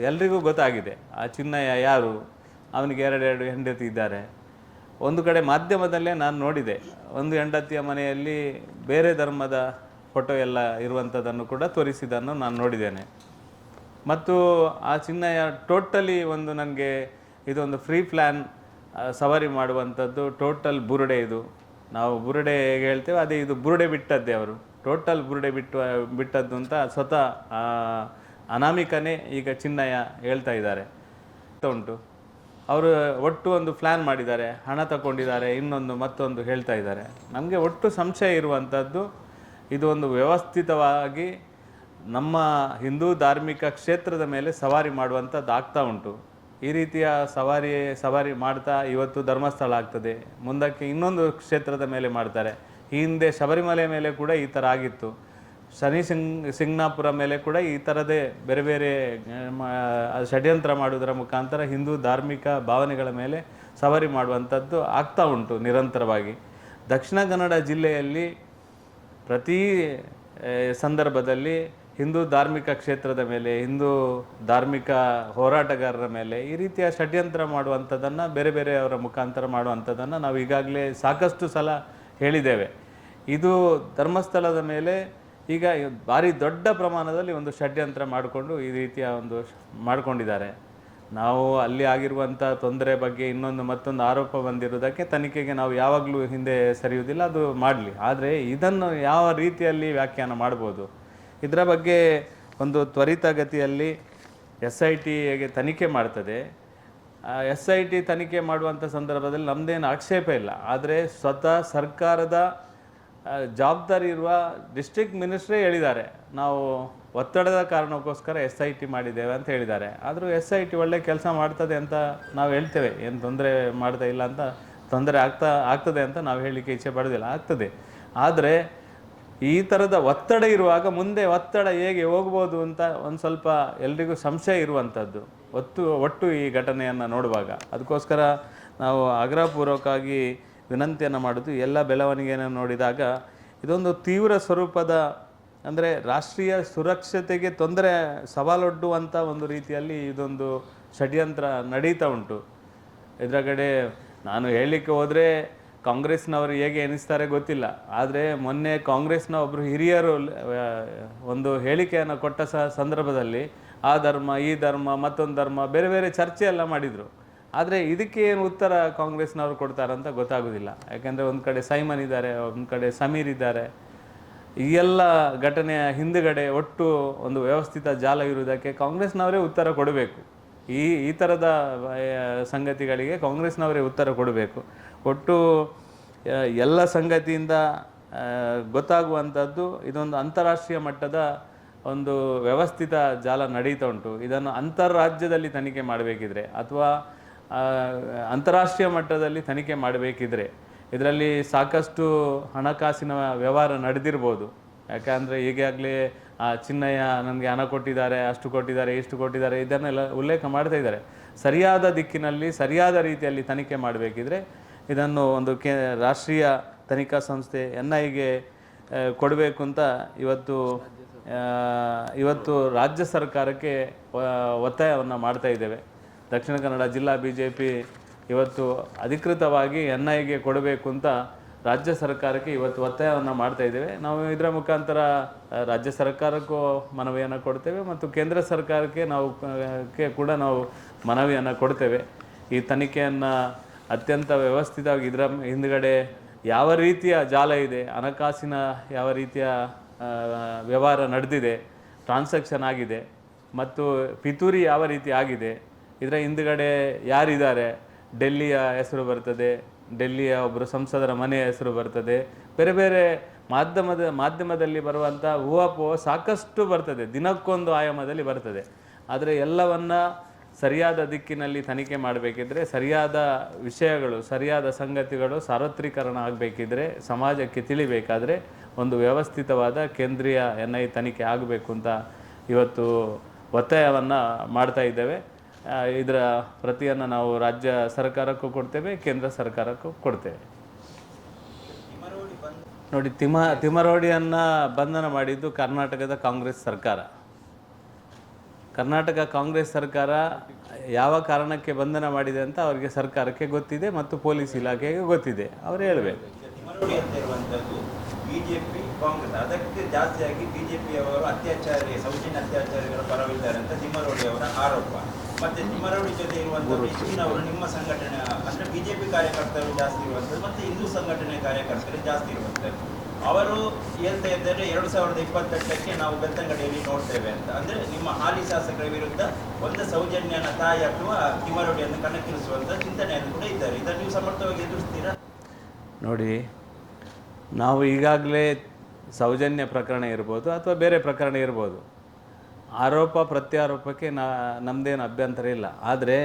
ಎಲ್ರಿಗೂ ಗೊತ್ತಾಗಿದೆ. ಆ ಚಿನ್ನಯ್ಯ ಯಾರು? ಅವನಿಗೆ ಎರಡೆರಡು ಹೆಂಡತಿ ಇದ್ದಾರೆ. ಒಂದು ಕಡೆ ಮಾಧ್ಯಮದಲ್ಲೇ ನಾನು ನೋಡಿದೆ. ಒಂದು ಹೆಂಡತಿಯ ಮನೆಯಲ್ಲಿ ಬೇರೆ ಧರ್ಮದ ಫೋಟೋ ಎಲ್ಲ ಇರುವಂಥದ್ದನ್ನು ಕೂಡ ತೋರಿಸಿದ್ದನ್ನು ನಾನು ನೋಡಿದ್ದೇನೆ. ಮತ್ತು ಆ ಚಿನ್ನಯ್ಯ ಟೋಟಲಿ ಒಂದು ನನಗೆ ಇದೊಂದು ಫ್ರೀ ಪ್ಲ್ಯಾನ್ ಸವಾರಿ ಮಾಡುವಂಥದ್ದು ಟೋಟಲ್ ಬುರುಡೆ ಇದು. ನಾವು ಬುರುಡೆ ಹೇಗೆ ಹೇಳ್ತೇವೆ? ಅದೇ ಇದು ಬುರುಡೆ ಬಿಟ್ಟದ್ದೇ ಅವರು. ಟೋಟಲ್ ಬುರುಡೆ ಬಿಟ್ಟು ಬಿಟ್ಟದ್ದು ಅಂತ ಸ್ವತಃ ಅನಾಮಿಕನೇ ಈಗ ಚಿನ್ನಯ್ಯ ಹೇಳ್ತಾ ಇದ್ದಾರೆ. ಉಂಟು? ಅವರು ಒಟ್ಟು ಒಂದು ಪ್ಲ್ಯಾನ್ ಮಾಡಿದ್ದಾರೆ, ಹಣ ತಗೊಂಡಿದ್ದಾರೆ ಇನ್ನೊಂದು ಮತ್ತೊಂದು ಹೇಳ್ತಾ ಇದ್ದಾರೆ. ನಮಗೆ ಒಟ್ಟು ಸಂಶಯ ಇರುವಂಥದ್ದು ಇದು ಒಂದು ವ್ಯವಸ್ಥಿತವಾಗಿ ನಮ್ಮ ಹಿಂದೂ ಧಾರ್ಮಿಕ ಕ್ಷೇತ್ರದ ಮೇಲೆ ಸವಾರಿ ಮಾಡುವಂಥದ್ದು ಆಗ್ತಾ ಉಂಟು. ಈ ರೀತಿಯ ಸವಾರಿ ಸವಾರಿ ಮಾಡ್ತಾ ಇವತ್ತು ಧರ್ಮಸ್ಥಳ ಆಗ್ತದೆ. ಮುಂದಕ್ಕೆ ಇನ್ನೊಂದು ಕ್ಷೇತ್ರದ ಮೇಲೆ ಮಾಡ್ತಾರೆ. ಈ ಹಿಂದೆ ಶಬರಿಮಲೆ ಮೇಲೆ ಕೂಡ ಈ ಥರ ಆಗಿತ್ತು. ಶನಿ ಸಿಂಗ್, ಸಿಂಗ್ನಾಪುರ ಮೇಲೆ ಕೂಡ ಈ ಥರದೇ ಬೇರೆ ಬೇರೆ ಷಡ್ಯಂತ್ರ ಮಾಡುವುದರ ಮುಖಾಂತರ ಹಿಂದೂ ಧಾರ್ಮಿಕ ಭಾವನೆಗಳ ಮೇಲೆ ಸವಾರಿ ಮಾಡುವಂಥದ್ದು ಆಗ್ತಾ ಉಂಟು ನಿರಂತರವಾಗಿ. ದಕ್ಷಿಣ ಕನ್ನಡ ಜಿಲ್ಲೆಯಲ್ಲಿ ಪ್ರತಿ ಸಂದರ್ಭದಲ್ಲಿ ಹಿಂದೂ ಧಾರ್ಮಿಕ ಕ್ಷೇತ್ರದ ಮೇಲೆ, ಹಿಂದೂ ಧಾರ್ಮಿಕ ಹೋರಾಟಗಾರರ ಮೇಲೆ ಈ ರೀತಿಯ ಷಡ್ಯಂತ್ರ ಮಾಡುವಂಥದ್ದನ್ನು ಬೇರೆ ಬೇರೆಯವರ ಮುಖಾಂತರ ಮಾಡುವಂಥದ್ದನ್ನು ನಾವು ಈಗಾಗಲೇ ಸಾಕಷ್ಟು ಸಲ ಹೇಳಿದ್ದೇವೆ. ಇದು ಧರ್ಮಸ್ಥಳದ ಮೇಲೆ ಈಗ ಭಾರಿ ದೊಡ್ಡ ಪ್ರಮಾಣದಲ್ಲಿ ಒಂದು ಷಡ್ಯಂತ್ರ ಮಾಡಿಕೊಂಡು ಈ ರೀತಿಯ ಒಂದು ಮಾಡಿಕೊಂಡಿದ್ದಾರೆ. ನಾವು ಅಲ್ಲಿ ಆಗಿರುವಂಥ ತೊಂದರೆ ಬಗ್ಗೆ ಇನ್ನೊಂದು ಮತ್ತೊಂದು ಆರೋಪ ಬಂದಿರೋದಕ್ಕೆ ತನಿಖೆಗೆ ನಾವು ಯಾವಾಗಲೂ ಹಿಂದೆ ಸರಿಯುವುದಿಲ್ಲ, ಅದು ಮಾಡಲಿ. ಆದರೆ ಇದನ್ನು ಯಾವ ರೀತಿಯಲ್ಲಿ ವ್ಯಾಖ್ಯಾನ ಮಾಡ್ಬೋದು? ಇದರ ಬಗ್ಗೆ ಒಂದು ತ್ವರಿತಗತಿಯಲ್ಲಿ ಎಸ್ ಐ ಟಿಗೆ ತನಿಖೆ ಮಾಡ್ತದೆ. ಎಸ್ ಐ ಟಿ ತನಿಖೆ ಮಾಡುವಂಥ ಸಂದರ್ಭದಲ್ಲಿ ನಮ್ಮದೇನು ಆಕ್ಷೇಪ ಇಲ್ಲ. ಆದರೆ ಸ್ವತಃ ಸರ್ಕಾರದ ಜವಾಬ್ದಾರಿ ಇರುವ ಡಿಸ್ಟ್ರಿಕ್ಟ್ ಮಿನಿಸ್ಟ್ರೇ ಹೇಳಿದ್ದಾರೆ. ನಾವು ಒತ್ತಡದ ಕಾರಣಕ್ಕೋಸ್ಕರ ಎಸ್ ಐ ಟಿ ಮಾಡಿದ್ದೇವೆ ಅಂತ ಹೇಳಿದ್ದಾರೆ. ಆದರೂ ಎಸ್ ಐ ಟಿ ಒಳ್ಳೆ ಕೆಲಸ ಮಾಡ್ತದೆ ಅಂತ ನಾವು ಹೇಳ್ತೇವೆ. ಏನು ತೊಂದರೆ ಮಾಡ್ತಾ ಇಲ್ಲ ಅಂತ ತೊಂದರೆ ಆಗ್ತಾ, ಆಗ್ತದೆ ಅಂತ ನಾವು ಹೇಳಲಿಕ್ಕೆ ಇಚ್ಛೆ ಪಡೋದಿಲ್ಲ ಆಗ್ತದೆ. ಆದರೆ ಈ ಥರದ ಒತ್ತಡ ಇರುವಾಗ ಮುಂದೆ ಒತ್ತಡ ಹೇಗೆ ಹೋಗ್ಬೋದು ಅಂತ ಒಂದು ಸ್ವಲ್ಪ ಎಲ್ರಿಗೂ ಸಂಶಯ ಇರುವಂಥದ್ದು ಒತ್ತು, ಒಟ್ಟು ಈ ಘಟನೆಯನ್ನು ನೋಡುವಾಗ. ಅದಕ್ಕೋಸ್ಕರ ನಾವು ಆಗ್ರಹಪೂರ್ವಕವಾಗಿ ವಿನಂತಿಯನ್ನು ಮಾಡೋದು. ಎಲ್ಲ ಬೆಳವಣಿಗೆಯನ್ನು ನೋಡಿದಾಗ ಇದೊಂದು ತೀವ್ರ ಸ್ವರೂಪದ, ಅಂದರೆ ರಾಷ್ಟ್ರೀಯ ಸುರಕ್ಷತೆಗೆ ತೊಂದರೆ ಸವಾಲೊಡ್ಡುವಂಥ ಒಂದು ರೀತಿಯಲ್ಲಿ ಇದೊಂದು ಷಡ್ಯಂತ್ರ ನಡೀತಾ ಉಂಟು. ಇದರಗಡೆ ನಾನು ಹೇಳಲಿಕ್ಕೆ ಹೋದರೆ ಕಾಂಗ್ರೆಸ್ನವರು ಹೇಗೆ ಎನಿಸ್ತಾರೆ ಗೊತ್ತಿಲ್ಲ. ಆದರೆ ಮೊನ್ನೆ ಕಾಂಗ್ರೆಸ್ನ ಒಬ್ಬರು ಹಿರಿಯರು, ಒಂದು ಹೇಳಿಕೆಯನ್ನು ಕೊಟ್ಟ ಸಹ ಸಂದರ್ಭದಲ್ಲಿ ಆ ಧರ್ಮ, ಈ ಧರ್ಮ, ಮತ್ತೊಂದು ಧರ್ಮ, ಬೇರೆ ಬೇರೆ ಚರ್ಚೆ ಎಲ್ಲ ಮಾಡಿದರು. ಆದರೆ ಇದಕ್ಕೆ ಏನು ಉತ್ತರ ಕಾಂಗ್ರೆಸ್ನವರು ಕೊಡ್ತಾರಂತ ಗೊತ್ತಾಗೋದಿಲ್ಲ. ಯಾಕೆಂದರೆ ಒಂದು ಕಡೆ ಸೈಮನ್ ಇದ್ದಾರೆ, ಒಂದು ಕಡೆ ಸಮೀರ್ ಇದ್ದಾರೆ. ಈ ಎಲ್ಲ ಘಟನೆಯ ಹಿಂದುಗಡೆ ಒಟ್ಟು ಒಂದು ವ್ಯವಸ್ಥಿತ ಜಾಲ ಇರುವುದಕ್ಕೆ ಕಾಂಗ್ರೆಸ್ನವರೇ ಉತ್ತರ ಕೊಡಬೇಕು. ಈ ಈ ಥರದ ಸಂಗತಿಗಳಿಗೆ ಕಾಂಗ್ರೆಸ್ನವರೇ ಉತ್ತರ ಕೊಡಬೇಕು. ಒಟ್ಟು ಎಲ್ಲ ಸಂಗತಿಯಿಂದ ಗೊತ್ತಾಗುವಂಥದ್ದು ಇದೊಂದು ಅಂತಾರಾಷ್ಟ್ರೀಯ ಮಟ್ಟದ ಒಂದು ವ್ಯವಸ್ಥಿತ ಜಾಲ ನಡೀತಾ ಉಂಟು. ಇದನ್ನು ಅಂತಾರಾಜ್ಯದಲ್ಲಿ ತನಿಖೆ ಮಾಡಬೇಕಿದ್ರೆ, ಅಥವಾ ಅಂತಾರಾಷ್ಟ್ರೀಯ ಮಟ್ಟದಲ್ಲಿ ತನಿಖೆ ಮಾಡಬೇಕಿದ್ರೆ ಇದರಲ್ಲಿ ಸಾಕಷ್ಟು ಹಣಕಾಸಿನ ವ್ಯವಹಾರ ನಡೆದಿರ್ಬೋದು. ಯಾಕಂದರೆ ಈಗಾಗಲೇ, ಆ, ಚಿನ್ನಯ್ಯ ನನಗೆ ಹಣ ಕೊಟ್ಟಿದ್ದಾರೆ, ಅಷ್ಟು ಕೊಟ್ಟಿದ್ದಾರೆ, ಇಷ್ಟು ಕೊಟ್ಟಿದ್ದಾರೆ, ಇದನ್ನೆಲ್ಲ ಉಲ್ಲೇಖ ಮಾಡ್ತಾ ಇದ್ದಾರೆ. ಸರಿಯಾದ ದಿಕ್ಕಿನಲ್ಲಿ, ಸರಿಯಾದ ರೀತಿಯಲ್ಲಿ ತನಿಖೆ ಮಾಡಬೇಕಿದ್ರೆ ಇದನ್ನು ಒಂದು ಕೇ, ರಾಷ್ಟ್ರೀಯ ತನಿಖಾ ಸಂಸ್ಥೆ ಎನ್ ಐಗೆ ಕೊಡಬೇಕು ಅಂತ ಇವತ್ತು ಇವತ್ತು ರಾಜ್ಯ ಸರ್ಕಾರಕ್ಕೆ ಒತ್ತಾಯವನ್ನು ಮಾಡ್ತಾ ಇದ್ದೇವೆ. ದಕ್ಷಿಣ ಕನ್ನಡ ಜಿಲ್ಲಾ ಬಿ ಜೆ ಪಿ ಇವತ್ತು ಅಧಿಕೃತವಾಗಿ ಎನ್ ಐಗೆ ಕೊಡಬೇಕು ಅಂತ ರಾಜ್ಯ ಸರ್ಕಾರಕ್ಕೆ ಇವತ್ತು ಒತ್ತಾಯವನ್ನು ಮಾಡ್ತಾ ಇದ್ದೇವೆ. ನಾವು ಇದರ ಮುಖಾಂತರ ರಾಜ್ಯ ಸರ್ಕಾರಕ್ಕೂ ಮನವಿಯನ್ನು ಕೊಡ್ತೇವೆ ಮತ್ತು ಕೇಂದ್ರ ಸರ್ಕಾರಕ್ಕೆ ನಾವು ಕೂಡ ನಾವು ಮನವಿಯನ್ನು ಕೊಡ್ತೇವೆ. ಈ ತನಿಖೆಯನ್ನು ಅತ್ಯಂತ ವ್ಯವಸ್ಥಿತವಾಗಿ ಇದರ ಹಿಂದ್ಗಡೆ ಯಾವ ರೀತಿಯ ಜಾಲ ಇದೆ, ಹಣಕಾಸಿನ ಯಾವ ರೀತಿಯ ವ್ಯವಹಾರ ನಡೆದಿದೆ ಟ್ರಾನ್ಸಾಕ್ಷನ್ ಆಗಿದೆ ಮತ್ತು ಪಿತೂರಿ ಯಾವ ರೀತಿ ಆಗಿದೆ ಇದರ ಹಿಂದುಗಡೆ ಯಾರಿದ್ದಾರೆ? ಡೆಲ್ಲಿಯ ಹೆಸರು ಬರ್ತದೆ, ಡೆಲ್ಲಿಯ ಒಬ್ಬರು ಸಂಸದರ ಮನೆಯ ಹೆಸರು ಬರ್ತದೆ. ಬೇರೆ ಬೇರೆ ಮಾಧ್ಯಮದ, ಮಾಧ್ಯಮದಲ್ಲಿ ಬರುವಂಥ ಹೂವಾಪೋಹ ಸಾಕಷ್ಟು ಬರ್ತದೆ. ದಿನಕ್ಕೊಂದು ಆಯಾಮದಲ್ಲಿ ಬರ್ತದೆ. ಆದರೆ ಎಲ್ಲವನ್ನ ಸರಿಯಾದ ದಿಕ್ಕಿನಲ್ಲಿ ತನಿಖೆ ಮಾಡಬೇಕಿದ್ರೆ, ಸರಿಯಾದ ವಿಷಯಗಳು, ಸರಿಯಾದ ಸಂಗತಿಗಳು ಸಾರ್ವತ್ರೀಕರಣ ಆಗಬೇಕಿದ್ರೆ, ಸಮಾಜಕ್ಕೆ ತಿಳಿಬೇಕಾದ್ರೆ ಒಂದು ವ್ಯವಸ್ಥಿತವಾದ ಕೇಂದ್ರೀಯ ಎನ್ ಐ ತನಿಖೆ ಆಗಬೇಕು ಅಂತ ಇವತ್ತು ಒತ್ತಾಯವನ್ನು ಮಾಡ್ತಾ ಇದ್ದೇವೆ. ಇದರ ಪ್ರತಿಯನ್ನು ನಾವು ರಾಜ್ಯ ಸರ್ಕಾರಕ್ಕೂ ಕೊಡ್ತೇವೆ, ಕೇಂದ್ರ ಸರ್ಕಾರಕ್ಕೂ ಕೊಡ್ತೇವೆ. ನೋಡಿ, ತಿಮ ತಿಮರೋಡಿಯನ್ನು ಬಂಧನ ಮಾಡಿದ್ದು ಕರ್ನಾಟಕದ ಕಾಂಗ್ರೆಸ್ ಸರ್ಕಾರ. ಕರ್ನಾಟಕ ಕಾಂಗ್ರೆಸ್ ಸರ್ಕಾರ ಯಾವ ಕಾರಣಕ್ಕೆ ಬಂಧನ ಮಾಡಿದೆ ಅಂತ ಅವರಿಗೆ ಸರ್ಕಾರಕ್ಕೆ ಗೊತ್ತಿದೆ ಮತ್ತು ಪೊಲೀಸ್ ಇಲಾಖೆಗೆ ಗೊತ್ತಿದೆ. ಅವರು ಹೇಳಬೇಕು. BJP Congress. ಅದಕ್ಕೆ ಜಾಸ್ತಿಯಾಗಿ ಬಿಜೆಪಿಯವರು ಅತ್ಯಾಚಾರಿ, ಸೌಜನ್ಯ ಅತ್ಯಾಚಾರಿಗಳ ಪರವಿದ್ದಾರೆ ಅಂತ ತಿಮ್ಮರೋಡಿ ಅವರ ಆರೋಪ. ಮತ್ತೆ ತಿಮ್ಮರೋಡಿ ಜೊತೆ ಇರುವಂತಹ ಅವರು ನಿಮ್ಮ ಸಂಘಟನೆ ಅಂದ್ರೆ ಬಿಜೆಪಿ ಕಾರ್ಯಕರ್ತರು ಜಾಸ್ತಿ ಇರುವಂತದ್ದು ಮತ್ತೆ ಹಿಂದೂ ಸಂಘಟನೆ ಕಾರ್ಯಕರ್ತರು ಜಾಸ್ತಿ ಇರುವಂತದ್ದು. ಅವರು ಹೇಳ್ತಾ ಇದ್ದಾರೆ ಎರಡು ಸಾವಿರದ ಇಪ್ಪತ್ತೆಂಟಕ್ಕೆ ನಾವು ಬೆತ್ತಂಗಡಿಯಲ್ಲಿ ನೋಡ್ತೇವೆ ಅಂತ. ಅಂದ್ರೆ ನಿಮ್ಮ ಹಾಲಿ ಶಾಸಕರ ವಿರುದ್ಧ ಒಂದು ಸೌಜನ್ಯನ ತಾಯಿ ಅಥವಾ ತಿಮ್ಮರೋಡಿಯನ್ನು ಕಣಕ್ಕಿಳಿಸುವಂತ ಚಿಂತನೆಯನ್ನು ಕೂಡ ಇದ್ದಾರೆ. ಇದನ್ನು ನೀವು ಸಮರ್ಥವಾಗಿ ಎದುರಿಸ್ತೀರಾ? ನೋಡಿ ನಾವು ಈಗಾಗಲೇ ಸೌಜನ್ಯ ಪ್ರಕರಣ ಇರ್ಬೋದು ಅಥವಾ ಬೇರೆ ಪ್ರಕರಣ ಇರ್ಬೋದು. ಆರೋಪ ಪ್ರತ್ಯಾರೋಪಕ್ಕೆ ನಾ ನಮ್ಮದೇನು ಅಭ್ಯಂತರ ಇಲ್ಲ. ಆದರೆ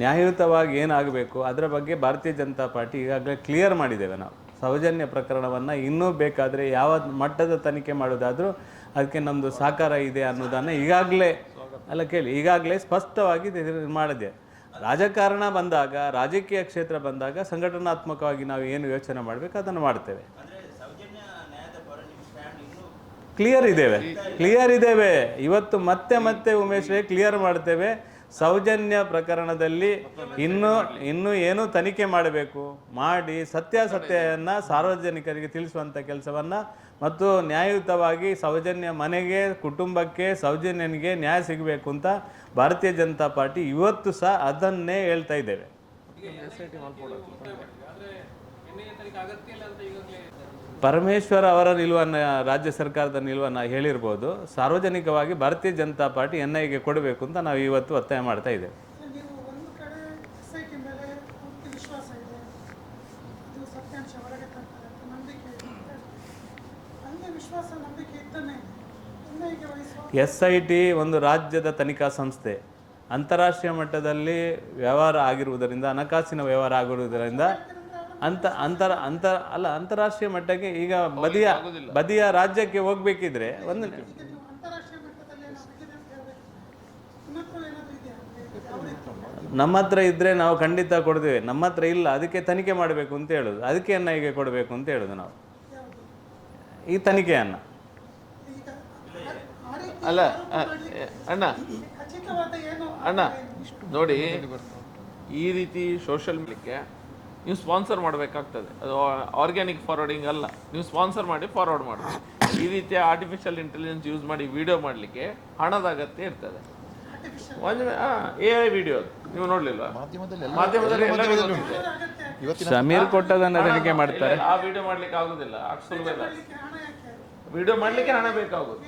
ನ್ಯಾಯಯುತವಾಗಿ ಏನಾಗಬೇಕು, ಅದರ ಬಗ್ಗೆ ಭಾರತೀಯ ಜನತಾ ಪಾರ್ಟಿ ಈಗಾಗಲೇ ಕ್ಲಿಯರ್ ಮಾಡಿದ್ದೇವೆ ನಾವು. ಸೌಜನ್ಯ ಪ್ರಕರಣವನ್ನು ಇನ್ನೂ ಬೇಕಾದರೆ ಯಾವ ಮಟ್ಟದ ತನಿಖೆ ಮಾಡೋದಾದರೂ ಅದಕ್ಕೆ ನಮ್ಮದು ಸಹಕಾರ ಇದೆ ಅನ್ನೋದನ್ನು ಈಗಾಗಲೇ ಅಲ್ಲ ಕೇಳಿ, ಈಗಾಗಲೇ ಸ್ಪಷ್ಟವಾಗಿ ಮಾಡಿದೆ. ರಾಜಕಾರಣ ಬಂದಾಗ, ರಾಜಕೀಯ ಕ್ಷೇತ್ರ ಬಂದಾಗ ಸಂಘಟನಾತ್ಮಕವಾಗಿ ನಾವು ಏನು ಯೋಚನೆ ಮಾಡಬೇಕು ಅದನ್ನು ಮಾಡ್ತೇವೆ ಅಂದ್ರೆ ಸೌಜನ್ಯ ನ್ಯಾಯದ ಪರ ನಿಮ್ಮ ಸ್ಟ್ಯಾಂಡ್ ಇನ್ನೂ ಕ್ಲಿಯರ್ ಇದ್ದೇವೆ. ಕ್ಲಿಯರ್ ಇದ್ದೇವೆ. ಇವತ್ತು ಮತ್ತೆ ಮತ್ತೆ ಉಮೇಶ್ ಕ್ಲಿಯರ್ ಮಾಡ್ತೇವೆ. ಸೌಜನ್ಯ ಪ್ರಕರಣದಲ್ಲಿ ಇನ್ನು ಇನ್ನು ಏನು ತನಿಖೆ ಮಾಡಬೇಕು? ಮಾಡಿ ಸತ್ಯಾಸತ್ಯವನ್ನು ಸಾರ್ವಜನಿಕರಿಗೆ ತಿಳಿಸುವಂಥ ಕೆಲಸವನ್ನು ಮತ್ತು ನ್ಯಾಯಯುತವಾಗಿ ಸೌಜನ್ಯ ಮನೆಗೆ ಕುಟುಂಬಕ್ಕೆ ಸೌಜನ್ಯನಿಗೆ ನ್ಯಾಯ ಸಿಗಬೇಕು ಅಂತ ಭಾರತೀಯ ಜನತಾ ಪಾರ್ಟಿ ಇವತ್ತು ಸಹ ಅದನ್ನೇ ಹೇಳ್ತಾ ಇದ್ದೇವೆ. ಪರಮೇಶ್ವರ್ ಅವರ ನಿಲುವನ್ನು ರಾಜ್ಯ ಸರ್ಕಾರದ ನಿಲುವನ್ನು ಹೇಳಿರ್ಬೋದು. ಸಾರ್ವಜನಿಕವಾಗಿ ಭಾರತೀಯ ಜನತಾ ಪಾರ್ಟಿ ಎನ್ ಐಗೆ ಕೊಡಬೇಕು ಅಂತ ನಾವು ಇವತ್ತು ಒತ್ತಾಯ ಮಾಡ್ತಾ ಇದ್ದೇವೆ. ಎಸ್ ಐ ಟಿ ಒಂದು ರಾಜ್ಯದ ತನಿಖಾ ಸಂಸ್ಥೆ. ಅಂತಾರಾಷ್ಟ್ರೀಯ ಮಟ್ಟದಲ್ಲಿ ವ್ಯವಹಾರ ಆಗಿರುವುದರಿಂದ ಹಣಕಾಸಿನ ವ್ಯವಹಾರ ಆಗಿರುವುದರಿಂದ ಅಂತ ಅಂತರ ಅಂತರ ಅಲ್ಲ ಅಂತಾರಾಷ್ಟ್ರೀಯ ಮಟ್ಟಕ್ಕೆ ಈಗ ಬದಿಯ ಬದಿಯ ರಾಜ್ಯಕ್ಕೆ ಹೋಗ್ಬೇಕಿದ್ರೆ ಒಂದು ನಿಮ್ಮ ಹತ್ರ ಇದ್ದರೆ ನಾವು ಖಂಡಿತ ಕೊಡ್ತೇವೆ. ನಮ್ಮ ಹತ್ರ ಇಲ್ಲ ಅದಕ್ಕೆ ತನಿಖೆ ಮಾಡಬೇಕು ಅಂತ ಹೇಳೋದು. ಅದಕ್ಕೆ ಅನ್ನ ಹೀಗೆ ಕೊಡಬೇಕು ಅಂತ ಹೇಳೋದು ನಾವು. ಈ ತನಿಖೆಯನ್ನು ಅಲ್ಲ ಅಣ್ಣ ಅಣ್ಣ ನೋಡಿ ಈ ರೀತಿ ಸೋಷಿಯಲ್ ಮೀಡಿಯಾಕ್ಕೆ ನೀವು ಸ್ಪಾನ್ಸರ್ ಮಾಡಬೇಕಾಗ್ತದೆ. ಅದು ಆರ್ಗ್ಯಾನಿಕ್ ಫಾರ್ವರ್ಡಿಂಗ್ ಅಲ್ಲ. ನೀವು ಸ್ಪಾನ್ಸರ್ ಮಾಡಿ ಫಾರ್ವರ್ಡ್ ಮಾಡಿ ಈ ರೀತಿಯ ಆರ್ಟಿಫಿಷಿಯಲ್ ಇಂಟೆಲಿಜೆನ್ಸ್ ಯೂಸ್ ಮಾಡಿ ವಿಡಿಯೋ ಮಾಡಲಿಕ್ಕೆ ಹಣದ ಅಗತ್ಯ ಇರ್ತದೆ. ಎ ಐ ವಿಡಿಯೋ ನೀವು ನೋಡ್ಲಿಲ್ವಾ? ಮಾಧ್ಯಮದಲ್ಲಿ ಸಮೀರ್ ಕೊಟ್ಟದನ್ನ ತನಿಖೆ ಮಾಡ್ತಾರೆ. ಆ ವಿಡಿಯೋ ಮಾಡ್ಲಿಕ್ಕೆ ಆಗುದಿಲ್ಲ. ಸುಲಭ ಮಾಡಲಿಕ್ಕೆ ವಿಡಿಯೋ ಮಾಡ್ಲಿಕ್ಕೆ ಹಣ ಬೇಕಾಗುದು.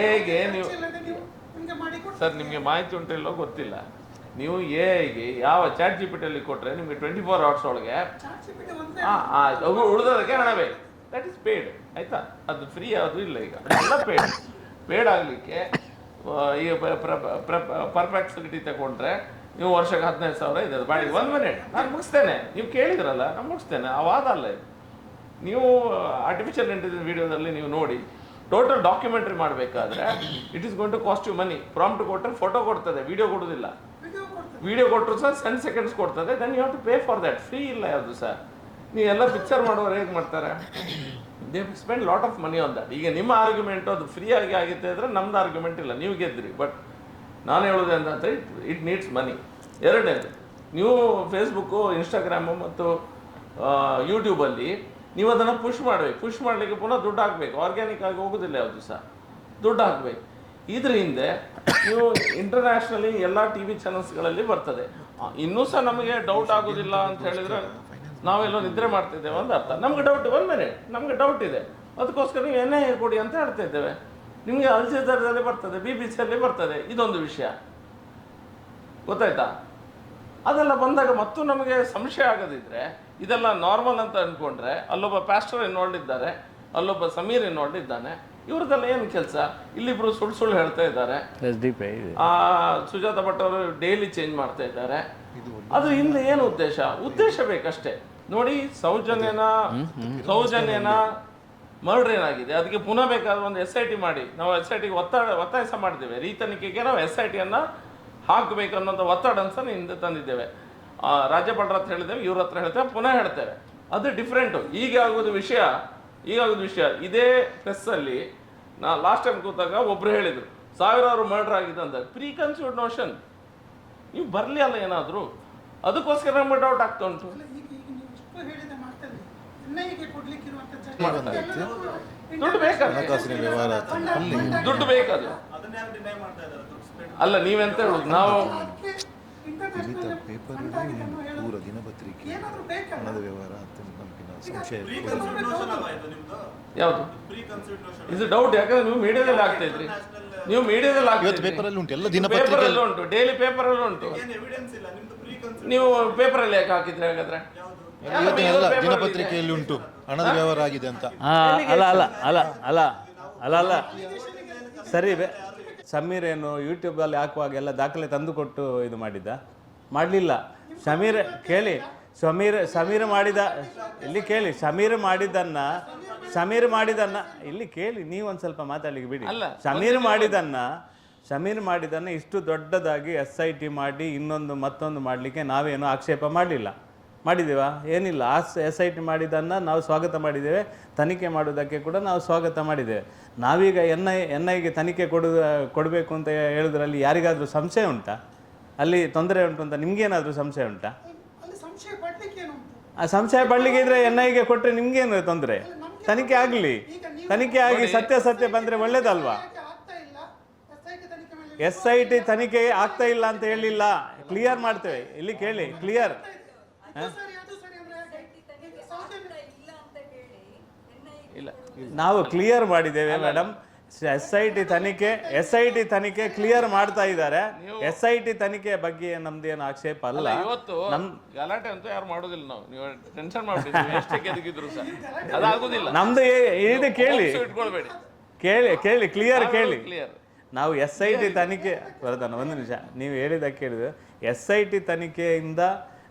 ಎಗೆ ನೀವು ಸರ್ ನಿಮಗೆ ಮಾಹಿತಿ ಉಂಟಿಲ್ಲೋ ಗೊತ್ತಿಲ್ಲ. ನೀವು ಎ ಐಗೆ ಯಾವ ಚಾಟ್ ಜಿ ಪಿ ಟಿಯಲ್ಲಿ ಕೊಟ್ಟರೆ ನಿಮಗೆ ಟ್ವೆಂಟಿ ಫೋರ್ ಅವರ್ಸ್ ಒಳಗೆ ಅದು ಉಳಿದೋದಕ್ಕೆ ಹಣ ಬೇಕು. ದಟ್ ಇಸ್ ಪೇಡ್ ಆಯಿತಾ? ಅದು ಫ್ರೀ ಅದು ಇಲ್ಲ ಈಗ. ಎಲ್ಲ ಪೇಡ್ ಪೇಡ್ ಆಗಲಿಕ್ಕೆ ಈಗ ಪರ್ಫೆಕ್ಟ್ ತಗೊಂಡ್ರೆ ನೀವು ವರ್ಷಕ್ಕೆ ಹದಿನೈದು ಸಾವಿರ ಇದೆ. ಬಾಡಿ ಒಂದು ಮಿನಿಟ್ ನಾನು ಮುಗಿಸ್ತೇನೆ. ನೀವು ಕೇಳಿದ್ರಲ್ಲ ನಾನು ಮುಗಿಸ್ತೇನೆ. ಆ ವಾದ ಅಲ್ಲ ಇದು. ನೀವು ಆರ್ಟಿಫಿಷಿಯಲ್ ಇಂಟೆಲಿಜೆನ್ಸ್ ವಿಡಿಯೋದಲ್ಲಿ ನೀವು ನೋಡಿ ಟೋಟಲ್ ಡಾಕ್ಯುಮೆಂಟ್ರಿ ಮಾಡಬೇಕಾದ್ರೆ it is going to cost you money prompt ಕೊಟ್ಟರೆ ಫೋಟೋ ಕೊಡ್ತದೆ ವಿಡಿಯೋ ಕೊಡೋದಿಲ್ಲ. ವಿಡಿಯೋ ಕೊಟ್ಟರು ಸಹ ಸೆನ್ ಸೆಕೆಂಡ್ಸ್ ಕೊಡ್ತದೆ then you have to pay for that free ಇಲ್ಲ ಯಾವುದು ಸರ್? ನೀವೆಲ್ಲ ಪಿಕ್ಚರ್ ಮಾಡೋರು ಹೇಗೆ ಮಾಡ್ತಾರೆ? They spend lot of money on that ಈಗ ನಿಮ್ಮ ಆರ್ಗ್ಯುಮೆಂಟ್ ಅದು ಫ್ರೀ ಆಗಿ ಆಗಿತ್ತೆ ಅಂದರೆ ನಮ್ದು ಆರ್ಗ್ಯುಮೆಂಟ್ ಇಲ್ಲ, ನೀವು ಗೆದ್ರಿ. ಬಟ್ ನಾನು ಹೇಳೋದು ಅಂತಂದರೆ ಇಟ್ ಇಟ್ ನೀಡ್ಸ್ ಮನಿ ಎರಡನೇದು, ನೀವು ಫೇಸ್ಬುಕ್ಕು ಇನ್ಸ್ಟಾಗ್ರಾಮು ಮತ್ತು ಯೂಟ್ಯೂಬಲ್ಲಿ ನೀವು ಅದನ್ನು ಪುಷ್ ಮಾಡಬೇಕು. ಪುಷ್ ಮಾಡಲಿಕ್ಕೆ ಪುನಃ ದುಡ್ಡು ಹಾಕಬೇಕು. ಆರ್ಗ್ಯಾನಿಕ್ ಆಗಿ ಹೋಗೋದಿಲ್ಲ ಯಾವುದು ಸಹ ದುಡ್ಡು ಹಾಕಬೇಕು. ಇದ್ರ ಹಿಂದೆ ನೀವು ಇಂಟರ್ನ್ಯಾಷನಲಿ ಎಲ್ಲ ಟಿ ವಿ ಚಾನಲ್ಸ್ಗಳಲ್ಲಿ ಬರ್ತದೆ. ಇನ್ನೂ ಸಹ ನಮಗೆ ಡೌಟ್ ಆಗೋದಿಲ್ಲ ಅಂತ ಹೇಳಿದ್ರೆ ನಾವೆಲ್ಲೋ ನಿದ್ರೆ ಮಾಡ್ತಿದ್ದೇವೆ ಅಂತ ಅರ್ಥ. ನಮ್ಗೆ ಡೌಟ್ ಒಂದು ಮಿನಿಟ್ ನಮಗೆ ಡೌಟ್ ಇದೆ. ಅದಕ್ಕೋಸ್ಕರ ನೀವು ಎನ್ ಐ ಕೊಡಿ ಅಂತ ಹೇಳ್ತಾ ಇದ್ದೇವೆ. ನಿಮಗೆ ಅಲ್ಜೇಜರ್ದಲ್ಲಿ ಬರ್ತದೆ ಬಿ ಬಿ ಸಿಯಲ್ಲಿ ಬರ್ತದೆ, ಇದೊಂದು ವಿಷಯ. ಗೊತ್ತಾಯ್ತಾ? ಅದೆಲ್ಲ ಬಂದಾಗ ಮತ್ತು ನಮಗೆ ಸಂಶಯ ಆಗದಿದ್ರೆ, ಇದೆಲ್ಲ ನಾರ್ಮಲ್ ಅಂತ ಅಂದ್ಕೊಂಡ್ರೆ ಅಲ್ಲೊಬ್ಬ ಪ್ಯಾಸ್ಟರ್ ಇನ್ವಾಲ್ಡ್ ಇದ್ದಾರೆ, ಅಲ್ಲೊಬ್ಬ ಸಮೀರ್ ಇನ್ವಾಲ್ಡ್ ಇದ್ದಾನೆ ಇವ್ರದ್ದೆಲ್ಲ ಏನು ಕೆಲಸ? ಇಲ್ಲಿಬ್ರು ಸುಳ್ಳು ಸುಳ್ಳು ಹೇಳ್ತಾ ಇದ್ದಾರೆ. ಎಸ್ ಡಿ ಪಿ ಆ ಸುಜಾತ ಭಟ್ ಅವರು ಡೈಲಿ ಚೇಂಜ್ ಮಾಡ್ತಾ ಇದ್ದಾರೆ. ಅದು ಹಿಂದೆ ಏನು ಉದ್ದೇಶ? ಉದ್ದೇಶ ಬೇಕಷ್ಟೇ. ನೋಡಿ ಸೌಜನ್ಯನ ಸೌಜನ್ಯನ ಮರ್ಡರ್ ಏನಾಗಿದೆ? ಅದಕ್ಕೆ ಪುನಃ ಬೇಕಾದ ಒಂದು ಎಸ್ ಐ ಟಿ ಮಾಡಿ. ನಾವು ಎಸ್ ಐ ಟಿ ಒತ್ತಡ ಒತ್ತಾಯ ಮಾಡಿದ್ದೇವೆ. ರೀ ತನಿಖೆಗೆ ನಾವು ಎಸ್ ಐ ಟಿಯನ್ನು ಹಾಕಬೇಕು ಅನ್ನೋಂಥ ಒತ್ತಡ ಸಹ ಹಿಂದೆ ತಂದಿದ್ದೇವೆ. ಆ, ರಾಜ್ಯಪಾಲರ ಹತ್ರ ಹೇಳಿದ್ದೇವೆ ಇವ್ರ ಹತ್ರ ಹೇಳ್ತೇವೆ ಪುನಃ ಹೇಳ್ತೇವೆ. ಅದು ಡಿಫ್ರೆಂಟು ಈಗ ಆಗೋದು ವಿಷಯ ಈಗ ಒಂದು ವಿಷಯ ಇದೇ ಪ್ರೆಸ್ಸಲ್ಲಿ ನಾ ಲಾಸ್ಟ್ ಟೈಮ್ ಕೂತಾಗ ಒಬ್ಬರು ಹೇಳಿದರು ಸಾವಿರಾರು ಮರ್ಡರ್ ಆಗಿದೆ ಅಂತ ಪ್ರೀ ಕನ್ಸ್ಯೂಡ್ ನೋಷನ್ ನೀವು ಬರಲಿ ಅಲ್ಲ ಏನಾದರೂ ಅದಕ್ಕೋಸ್ಕರ ನಮ್ಗೆ ಡೌಟ್ ಆಗ್ತಾ ಉಂಟು. ದುಡ್ಡು ಬೇಕಾದ್ರೆ. ಬೇಕದು ಅಲ್ಲ ನೀವೆಂತ ಹೇಳುದು? ನಾವು ಪೇಪರ್. ಪೂರ ದಿನಪತ್ರಿಕೆ ಬೇಕಲ್ಲ ಹಣದ ವ್ಯವಹಾರ ಸಂಶಯ ಯಾವುದು? ಇದು ಡೌಟ್ ಯಾಕಂದ್ರೆ ನೀವು ಮೀಡಿಯಾದಲ್ಲಿ ಆಗ್ತಾ ಇದ್ರಿ ನೀವು ಮೀಡಿಯಾದಲ್ಲಿ ಆಗ್ತಾ ಇವತ್ತು ಪೇಪರಲ್ಲಿ ಉಂಟು ಎಲ್ಲ ದಿನ ದಿನಪತ್ರಿಕೆ ಅಲ್ಲಿ ಉಂಟು ಡೈಲಿ ಪೇಪರ್ ಅಲ್ಲಿ ಉಂಟು. ನೀವು ಪೇಪರಲ್ಲಿ ಯಾಕೆ ಹಾಕಿದ್ರಿ ಹಾಗಾದ್ರೆ? ಎಲ್ಲ ದಿನಪತ್ರಿಕೆಯಲ್ಲಿ ಉಂಟು ಹಣದ ವ್ಯವಹಾರ ಆಗಿದೆ ಅಂತ. ಅಲ್ಲ ಅಲ್ಲ ಅಲ್ಲ ಅಲ್ಲ ಅಲ್ಲ ಅಲ್ಲ. ಸರಿ ಬೆ- ಸಮೀರ್ ಏನು ಯೂಟ್ಯೂಬಲ್ಲಿ ಹಾಕುವಾಗೆಲ್ಲ ದಾಖಲೆ ತಂದುಕೊಟ್ಟು ಇದು ಮಾಡಿದ್ದ? ಮಾಡಲಿಲ್ಲ. ಸಮೀರ್ ಕೇಳಿ. ಸಮೀರ್ ಸಮೀರ್ ಮಾಡಿದ ಇಲ್ಲಿ ಕೇಳಿ ಸಮೀರ್ ಮಾಡಿದ್ದನ್ನ ಸಮೀರ್ ಮಾಡಿದನ್ನ ಇಲ್ಲಿ ಕೇಳಿ ನೀವು ಒಂದು ಸ್ವಲ್ಪ ಮಾತಾಡಲಿಕ್ಕೆ ಬಿಡಿ. ಸಮೀರ್ ಮಾಡಿದನ್ನ ಶಮೀರ್ ಮಾಡಿದನ್ನ ಇಷ್ಟು ದೊಡ್ಡದಾಗಿ ಎಸ್ ಐ ಟಿ ಮಾಡಿ ಇನ್ನೊಂದು ಮತ್ತೊಂದು ಮಾಡಲಿಕ್ಕೆ ನಾವೇನು ಆಕ್ಷೇಪ ಮಾಡಲಿಲ್ಲ. ಮಾಡಿದ್ದೇವಾ? ಏನಿಲ್ಲ ಆ ಎಸ್ ಐ ಟಿ ಮಾಡಿದ್ದನ್ನು ನಾವು ಸ್ವಾಗತ ಮಾಡಿದ್ದೇವೆ ತನಿಖೆ ಮಾಡೋದಕ್ಕೆ ಕೂಡ ನಾವು ಸ್ವಾಗತ ಮಾಡಿದ್ದೇವೆ. ನಾವೀಗ ಎನ್ ಐ ಎನ್ ಐಗೆ ತನಿಖೆ ಕೊಡು ಕೊಡಬೇಕು ಅಂತ ಹೇಳಿದ್ರಲ್ಲಿ ಯಾರಿಗಾದರೂ ಸಂಶಯ ಉಂಟಾ? ಅಲ್ಲಿ ತೊಂದರೆ ಉಂಟು ಅಂತ ನಿಮಗೇನಾದರೂ ಸಂಶಯ ಉಂಟಾ ಅಲ್ಲಿ ಸಂಶಯ ಪಡ್ಲಿಕ್ಕೆ ಏನು ಉಂಟು ಆ ಸಂಶಯ ಪಡ್ಲಿಕ್ಕೆ ಇದ್ರೆ ಎನ್ ಐಗೆ ಕೊಟ್ಟರೆ ನಿಮ್ಗೇನು ತೊಂದರೆ? ತನಿಖೆ ಆಗಲಿ. ತನಿಖೆ ಆಗಿ ಸತ್ಯ ಸತ್ಯ ಬಂದರೆ ಒಳ್ಳೇದಲ್ವಾ? ಎಸ್ ಐ ಟಿ ತನಿಖೆ ಆಗ್ತಾ ಇಲ್ಲ ಅಂತ ಹೇಳಿಲ್ಲ. ಕ್ಲಿಯರ್ ಮಾಡ್ತೇವೆ. ಇಲ್ಲಿ ಕೇಳಿ ಕ್ಲಿಯರ್ ಅದು ಸರಿ ಅದು ಸರಿ ಅಂದ್ರೆ ಹೇಗೆ? ಈಗ ಸೌಜನ್ಯ ಇಲ್ಲ ನಾವು ಕ್ಲಿಯರ್ ಮಾಡಿದ್ದೇವೆ ಮೇಡಮ್ ಎಸ್ ಐ ಟಿ ತನಿಖೆ ಎಸ್ ಐ ಟಿ ತನಿಖೆ ಕ್ಲಿಯರ್ ಮಾಡ್ತಾ ಇದ್ದಾರೆ. ಎಸ್ ಐ ಟಿ ತನಿಖೆ ಬಗ್ಗೆ ನಮ್ದೇನು ಆಕ್ಷೇಪ ಅಲ್ಲ. ಇವತ್ತು ನಮ್ ಗಲಾಟೆ ಅಂತೂ ಯಾರು ಮಾಡೋದಿಲ್ಲ ನಾವು. ನೀವು ಟೆನ್ಷನ್ ಎಷ್ಟೇ ಗೆದಗಿದ್ರು ಸಹ. ಅದಾಗುದಿಲ್ಲ. ನಮ್ದು ಏ- ಇದು ಕೇಳಿ. ಇಟ್ಕೊಳ್ಬೇಡಿ. ಕೇಳಿ ಕೇಳಿ ಕ್ಲಿಯರ್ ಕೇಳಿ. ಕ್ಲಿಯರ್ ನಾವು ಎಸ್ ಐ ಟಿ ತನಿಖೆ ವರದಾನ ಒಂದು ನಿಮಿಷ. ನೀವು ಹೇಳಿದ ಕೇಳಿದ್ರೆ ಎಸ್ ಐ ಟಿ ತನಿಖೆಯಿಂದ